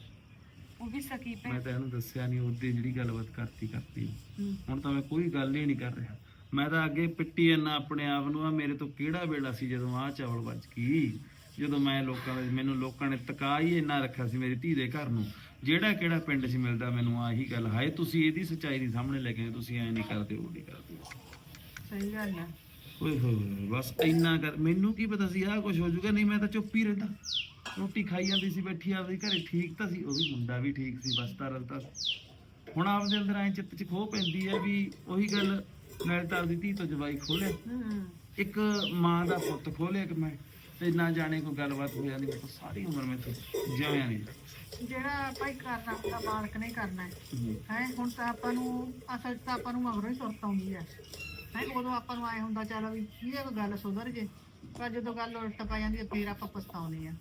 ਉਹ ਵੀ ਸਕੀ ਮੈਂ ਭੈਣ ਤਾਂ ਇਹਨੂੰ ਦੱਸਿਆ ਨਹੀਂ ਉਹਦੀ ਜਿਹੜੀ ਗੱਲਬਾਤ ਕਰਤੀ ਕਰਤੀ। ਹੁਣ ਤਾਂ ਮੈਂ ਕੋਈ ਗੱਲ ਹੀ ਨਹੀਂ ਕਰ ਰਿਹਾ। ਮੈਂ ਤਾਂ ਅੱਗੇ ਪਿੱਟੀ ਜਾਂਦਾ ਆਪਣੇ ਆਪ ਨੂੰ ਆ ਮੇਰੇ ਤੋਂ ਕਿਹੜਾ ਵੇਲਾ ਸੀ ਜਦੋਂ ਆਹ ਚਾਵਲ ਵੱਜ ਗਈ? ਜਦੋਂ ਮੈਂ ਲੋਕਾਂ ਦੇ ਮੈਨੂੰ ਲੋਕਾਂ ਨੇ ਤਕਾ ਹੀ ਇੰਨਾ ਰੱਖਿਆ ਸੀ ਮੇਰੀ ਧੀ ਦੇ ਘਰ ਨੂੰ। ਜਿਹੜਾ ਕਿਹੜਾ ਪਿੰਡ 'ਚ ਮਿਲਦਾ ਮੈਨੂੰ ਆਹੀ ਗੱਲ। ਹਾਏ ਤੁਸੀਂ ਇਹਦੀ ਸੱਚਾਈ ਦੀ ਸਾਹਮਣੇ ਲੈ ਕੇ ਤੁਸੀਂ ਐ ਨਹੀਂ ਕਰਦੇ ਉਹ ਨਹੀਂ ਕਰਦੇ। ਸਹੀ ਗੱਲ ਹੈ ਓਏ ਹੋਏ ਬਸ ਇੰਨਾ ਕਰ। ਮੈਨੂੰ ਕੀ ਪਤਾ ਸੀ ਆਹ ਕੁਝ ਹੋ ਜਾਊਗਾ ਨਹੀਂ ਮੈਂ ਤਾਂ ਚੁੱਪ ਹੀ ਰਹਿੰਦਾ। ਰੋਟੀ ਖਾਈ ਜਾਂਦੀ ਸੀ ਬੈਠੀ ਆਪਦੇ ਘਰੇ ਠੀਕ ਤਾਂ ਸੀ ਉਹ ਵੀ ਮੁੰਡਾ ਵੀ ਠੀਕ ਸੀ ਬਸ ਤਾਂ ਰਲਤਾ ਹੁਣ ਆਪਦੇ ਅੰਦਰ ਐ ਚਿੱਤ 'ਚ ਪੈਂਦੀ ਹੈ ਵੀ ਉਹੀ ਗੱਲ ਨਾਲ ਤਾਂ ਆਪਦੀ ਧੀ ਤੋਂ ਜਵਾਈ ਖੋਲਿਆ ਹੂੰ ਇੱਕ ਮਾਂ ਦਾ ਪੁੱਤ ਖੋਲਿਆ ਕਿ ਮੈਂ। ਤੇ ਨਾ ਜਾਣੇ ਕੋਈ ਗੱਲਬਾਤ ਹੋ ਜਾਂਦੀ ਮੈਂ ਤਾਂ ਸਾਰੀ ਉਮਰ ਮੈਂ ਤੋਂ ਜਿਉਂ ਨਹੀਂ ਜਿਹੜਾ ਭਾਈ ਕਰਨਾ ਉਹਦਾ ਮਾਲਕ ਨੇ ਕਰਨਾ ਹੈ ਹੈ ਹੁਣ ਤਾਂ ਆਪਾਂ ਨੂੰ ਅਸਲ ਤਾਂ ਆਪਾਂ ਨੂੰ ਮਗਰੋਂ ਹੀ ਸੁਰਤ ਆਉਂਦੀ ਹੈ। ਹੈ ਉਦੋਂ ਆਪਾਂ ਨੂੰ ਆਏ ਹੁੰਦਾ ਚੱਲ ਵੀ ਇਹ ਕੋਈ ਗੱਲ ਸੁਧਰ ਜੇ ਪਰ ਜਦੋਂ ਗੱਲ ਉਲਟ ਪੈ ਜਾਂਦੀ ਹੈ ਫੇਰ ਆਪਾਂ ਪਛਤਾਉਂਦੇ ਆ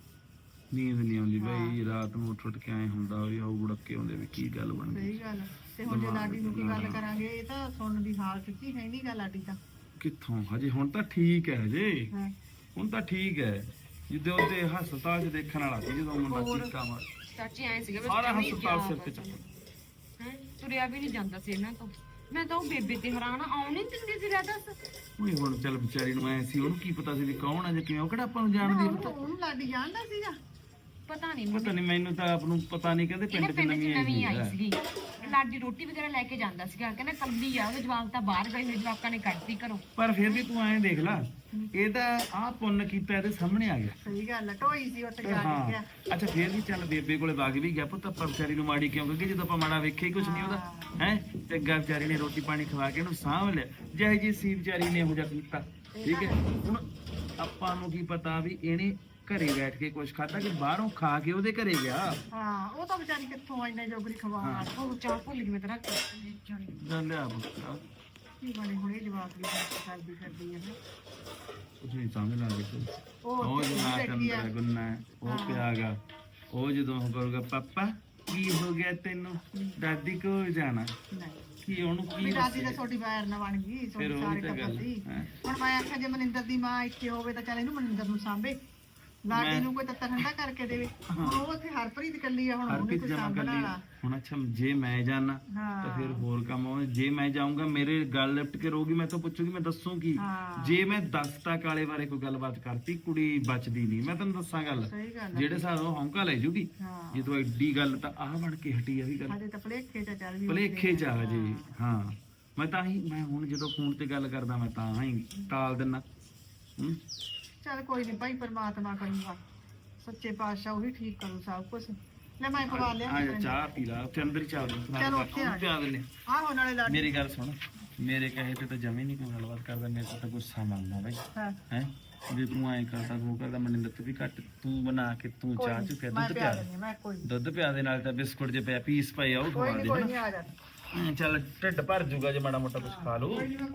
ਨੀਂਦ ਨਹੀਂ ਆਉਂਦੀ ਬਈ ਰਾਤ ਨੂੰ ਉੱਠ ਉੱਠ ਕੇ ਐ ਹੁੰਦਾ ਵੀ ਆਉ ਬੜਕੇ ਆਉਂਦੇ ਵੀ ਕੀ ਗੱਲ ਬਣ ਗਈ। ਸਹੀ ਗੱਲ ਤੇ ਹੁਣ ਜੇ ਲਾਡੀ ਨੂੰ ਕੀ ਗੱਲ ਕਰਾਂਗੇ ਇਹ ਤਾਂ ਸੁਣਨ ਦੀ ਹਾਲਤ 'ਚ ਹੀ ਹੈ ਨਹੀਂ ਗਾ ਲਾਡੀ ਤਾਂ। ਕਿੱਥੋਂ? ਹਜੇ ਹੁਣ ਤਾਂ ਠੀਕ ਹੈ ਹਜੇ। ਹੈ। ਹੁਣ ਤਾਂ ਠੀਕ ਹੈ। ਜਿੱਦੇ ਉਹਦੇ ਹਸਪਤਾਲ 'ਚ ਦੇਖਣ ਵਾਲਾ ਸੀ ਜਦੋਂ ਮੁੰਡਾ ਚੀਕਾ ਮਾਰ ਚਾਚੀ ਐ ਸੀਗਾ ਸਾਰਾ ਜਮੀ ਹਸਪਤਾਲ ਸਿਰ ਤੇ। ਚੱਕ ਹੈਂ, ਤੁਰਿਆ ਵੀ ਨਹੀਂ ਜਾਂਦਾ ਸੀ ਇਹਨਾਂ ਤੋਂ। ਮੈਂ ਤਾਂ ਉਹ ਬੇਬੇ ਤੇ ਹੈਰਾਨ ਆ, ਆਉਣ ਨਹੀਂ ਦਿੰਦੀ ਸੀ ਰਹਿ ਦੱਸ। ਉਹੀ ਹੁਣ ਚੱਲ ਵਿਚਾਰੀ ਨੂੰ ਐ ਸੀ ਉਹਨੂੰ ਕੀ ਪਤਾ ਸੀ ਵੀ ਕੌਣ ਹੈ ਜਾਂ ਕਿਵੇਂ ਉਹ ਕਿਹੜਾ ਆਪਾਂ ਨੂੰ ਜਾਣਦੀ ਹੈ ਉਹਨੂੰ ਉਹਨੂੰ ਲਾਡੀ ਜਾਣਦਾ ਸੀਗਾ। ਪਤਾ ਨਹੀਂ ਪਤਾ ਨਹੀਂ ਮੈਨੂੰ ਤਾਂ ਆਪ ਨੂੰ ਪਤਾ ਨਹੀਂ ਕਹਿੰਦੇ ਪਿੰਡ 'ਚ ਨਵੀਂ ਨਵੀਂ ਆਈ ਆਈ ਹੈ ਸੀਗੀ। ਲਾਡੀ ਰੋਟੀ ਵਗੈਰਾ ਲੈ ਕੇ ਜਾਂਦਾ ਸੀਗਾ। ਕਹਿੰਦਾ ਕੱਲੀ ਆ ਉਹਦੇ ਜਵਾਕ ਤਾਂ ਬਾਹਰ ਗਏ ਹੋਏ ਜਵਾਕਾਂ ਨੇ ਕੱਢਤੀ ਘਰੋਂ। ਪਰ ਫਿਰ ਵੀ ਤੂੰ ਐਂ ਦੇਖ ਲੈ ਇਹ ਤਾਂ ਆਹ ਪੁੰਨ ਕੀਤਾ ਇਹਦੇ ਸਾਹਮਣੇ ਆ ਗਿਆ। ਸਹੀ ਗੱਲ ਹੈ ਢੋਈ ਸੀ ਉੱਥੇ ਜਾ ਹਾਂ। ਕੇ ਗਿਆ ਅੱਛਾ ਫਿਰ ਵੀ ਚੱਲ ਬੇਬੇ ਕੋਲੇ ਵਗ ਵੀ ਗਿਆ ਪੁੱਤ ਆਪਾਂ ਵਿਚਾਰੀ ਨੂੰ ਮਾੜੀ ਕਿਉਂ ਕਿਉਂਕਿ ਜਦੋਂ ਆਪਾਂ ਮਾੜਾ ਵੇਖਿਆ ਹੀ ਕੁਝ ਨਹੀਂ ਉਹਦਾ ਹੈ। ਚੰਗਾ ਵਿਚਾਰੀ ਨੇ ਰੋਟੀ ਪਾਣੀ ਖਵਾ ਕੇ ਇਹਨੂੰ ਸਾਂਭ ਲਿਆ। ਜਿਹੇ ਜੀ ਸੀ ਵਿਚਾਰੀ ਨੇ ਇਹੋ ਜਿਹਾ ਕੀਤਾ ਠੀਕ ਹੈ। ਹੁਣ ਆਪਾਂ ਨੂੰ ਕੀ ਪਤਾ ਵੀ ਇਹਨੇ ਘਰੇ ਬੈਠ ਕੇ ਕੁਝ ਖਾਧਾ ਕਿ ਬਾਹਰੋਂ ਖਾ ਕੇ ਉਹਦੇ ਘਰੇ ਗਿਆ? ਹਾਂ ਉਹ ਤਾਂ ਵਿਚਾਰੀ ਕਿੱਥੋਂ ਇੰਨੇ ਜੋਗਰੀ ਖਵਾ ਉਹ ਚਾਹ ਭੁੱਲ ਗਈ ਮੈਂ ਤੇਰਾ ਜਾਣੀ। ਜਾਂ ਲਿਆ ਕੀ ਬਣੇ ਹੁਣ ਜਵਾਬ ਦੀ ਗੱਲ ਕਰਦੀ ਕਰਦੀ ਹੈ ਨਾ। ਕੁਝ ਨਹੀਂ ਸਮਝ ਲੱਗ ਰਿਹਾ ਉਹ ਜਨਾ ਚੰਦਰਾ ਗੁੰਨਾ ਉਹ ਪਿਆਗਾ ਉਹ ਜਦੋਂ ਉਹ ਕਰੂਗਾ ਪਾਪਾ ਕੀ ਹੋ ਗਿਆ ਤੈਨੂੰ? ਦਾਦੀ ਕੋਲ ਜਾਣਾ। ਕੀ ਉਹਨੂੰ ਕੀ ਵੀ ਦਾਦੀ? ਤਾਂ ਛੋਟੀ ਬਾਹਰ ਨਾ ਬਣ ਗਈ ਛੋਟੀ ਸਾਰੇ ਟੱਬਰ ਦੀ। ਹੁਣ ਮੈਂ ਆਖਿਆ ਜੇ ਮਨਿੰਦਰ ਦੀ ਮਾਂ ਇੱਥੇ ਹੋਵੇ ਤਾਂ ਚੱਲ ਇਹਨੂੰ ਮਨਿੰਦਰ ਨੂੰ ਸਾਂਭੇ। ਲਾਡੀ ਮੈਂ- ਨੂੰ ਕੋਈ ਤੱਤਾ ਠੰਡਾ ਕਰਕੇ ਦੇਵੇ। ਹੁਣ ਉਹ ਉੱਥੇ ਹਰਪ੍ਰੀਤ ਇਕੱਲੀ ਆ ਹੁਣ ਉਹਨੇ ਹਰਪ੍ਰੀਤ ਕੋਈ ਜਮਾ ਕਰ ਸਾਂਭਣ ਲਈ ਵਾਲਾ ਹੁਣ ਅੱਛਾ ਜੇ ਮੈਂ ਜਾਣਾ ਹਾਂ। ਤਾਂ ਫਿਰ ਹੋਰ ਕੰਮ ਹੋਵੇ ਜੇ ਮੈਂ ਜਾਊਂਗਾ ਮੇਰੇ ਗੱਲ ਲਿਪਟ ਕੇ ਰੋਗੀ ਮੈਂ ਤਾਂ ਪੁੱਛੂਗੀ ਮੈਂ ਦੱਸੂਗੀ ਹਾਂ। ਜੇ ਮੈਂ ਦੱਸਤਾ ਕਾਲੇ ਬਾਰੇ ਕੋਈ ਗੱਲਬਾਤ ਕਰਤੀ ਕੁੜੀ ਬਚਦੀ ਨਹੀਂ। ਮੈਂ ਤੈਨੂੰ ਦੱਸਾਂ ਗੱਲ। ਸਹੀ ਗੱਲ ਹੈ ਜਿਹੜੇ ਹਿਸਾਬ ਉਹ ਹੌਂਕਾ ਲੈ ਜੂਗੀ ਹਾਂ। ਜੇ ਤੂੰ ਐਡੀ ਗੱਲ ਤਾਂ ਆਹ ਬਣ ਕੇ ਹਟੀ ਆ ਵੀ ਗੱਲ। ਹਜੇ ਤਾਂ ਭਲੇਖੇ ਚ ਚੱਲ ਵੀ ਭਲੇਖੇ ਚ ਆ। ਜੀ ਹਾਂ। ਮੈਂ ਤਾਂ ਹੀ ਮੈਂ ਹੁਣ ਜਦੋਂ ਫੋਨ ਤੇ ਗੱਲ ਕਰਦਾ ਮੈਂ ਤਾਂ ਹੀ ਟਾਲ ਦਿੰਨਾ। ਹੂੰ? ਚੱਲ ਕੋਈ ਨਹੀਂ ਭਾਈ ਪਰਮਾਤਮਾ ਕਰੂਗਾ। ਸੱਚੇ ਪਾਤਸ਼ਾਹ ਉਹੀ ਠੀਕ ਕਰੂ ਸਭ ਕੁਝ ਲੈ ਮੈਂ ਪਵਾ ਲਿਆ। ਆ ਜਾ ਚਾਹ ਪੀ ਲਾ ਉੱਥੇ ਅੰਦਰ ਹੀ ਚਾਹ ਦੇ ਚਲੋ ਉੱਥੇ ਆ ਪਿਆ ਦਿੰਦੇ ਆਹੋ ਨਾਲੇ ਲਾਡੀ ਮੇਰੀ ਗੱਲ ਸੁਣ ਮੇਰੇ ਕਹੇ ਤੇ ਤਾਂ ਜਮੀ ਨਹੀਂ ਕੋਈ ਗੱਲਬਾਤ ਕਰਦਾ ਮੇਰੇ ਤੋਂ ਤਾਂ ਗੁੱਸਾ ਮੰਨਦਾ ਬਈ। ਹਾਂ। ਹੈ? ਜੇ ਤੂੰ ਐਂ ਕਰਦਾ ਤੂੰ ਕਰਦਾ ਮਨਿੰਦਰ ਤੂੰ ਵੀ ਘੱਟ ਤੂੰ ਬਣਾ ਕੇ ਤੂੰ ਕੋਈ ਚਾਹ ਨੀ, ਚ ਪਿਆ ਮੈਂ ਦੁੱਧ ਪਿਆ ਪਿਆ ਦਿੰਦੀ ਹਾਂ, ਮੈਂ ਕੋਈ ਨੀ। ਦੁੱਧ ਪਿਆ ਦੇ ਨਾਲ ਤਾਂ ਬਿਸਕੁਟ ਜੇ ਪਿਆ ਪੀਸ ਪਏ ਆ ਉਹ ਕੋਈ ਖਵਾ ਨਹੀਂ ਦੇ ਕੋਈ ਹਨਾ। ਨਹੀਂ ਆ ਜਾ। ਚੱਲ ਢਿੱਡ ਭਰ ਜੂਗਾ ਜੇ ਮਾੜਾ ਮੋਟਾ ਕੁਝ ਖਾ ਲੂ ਕੋਈ ਨਹੀਂ ਮੈਂ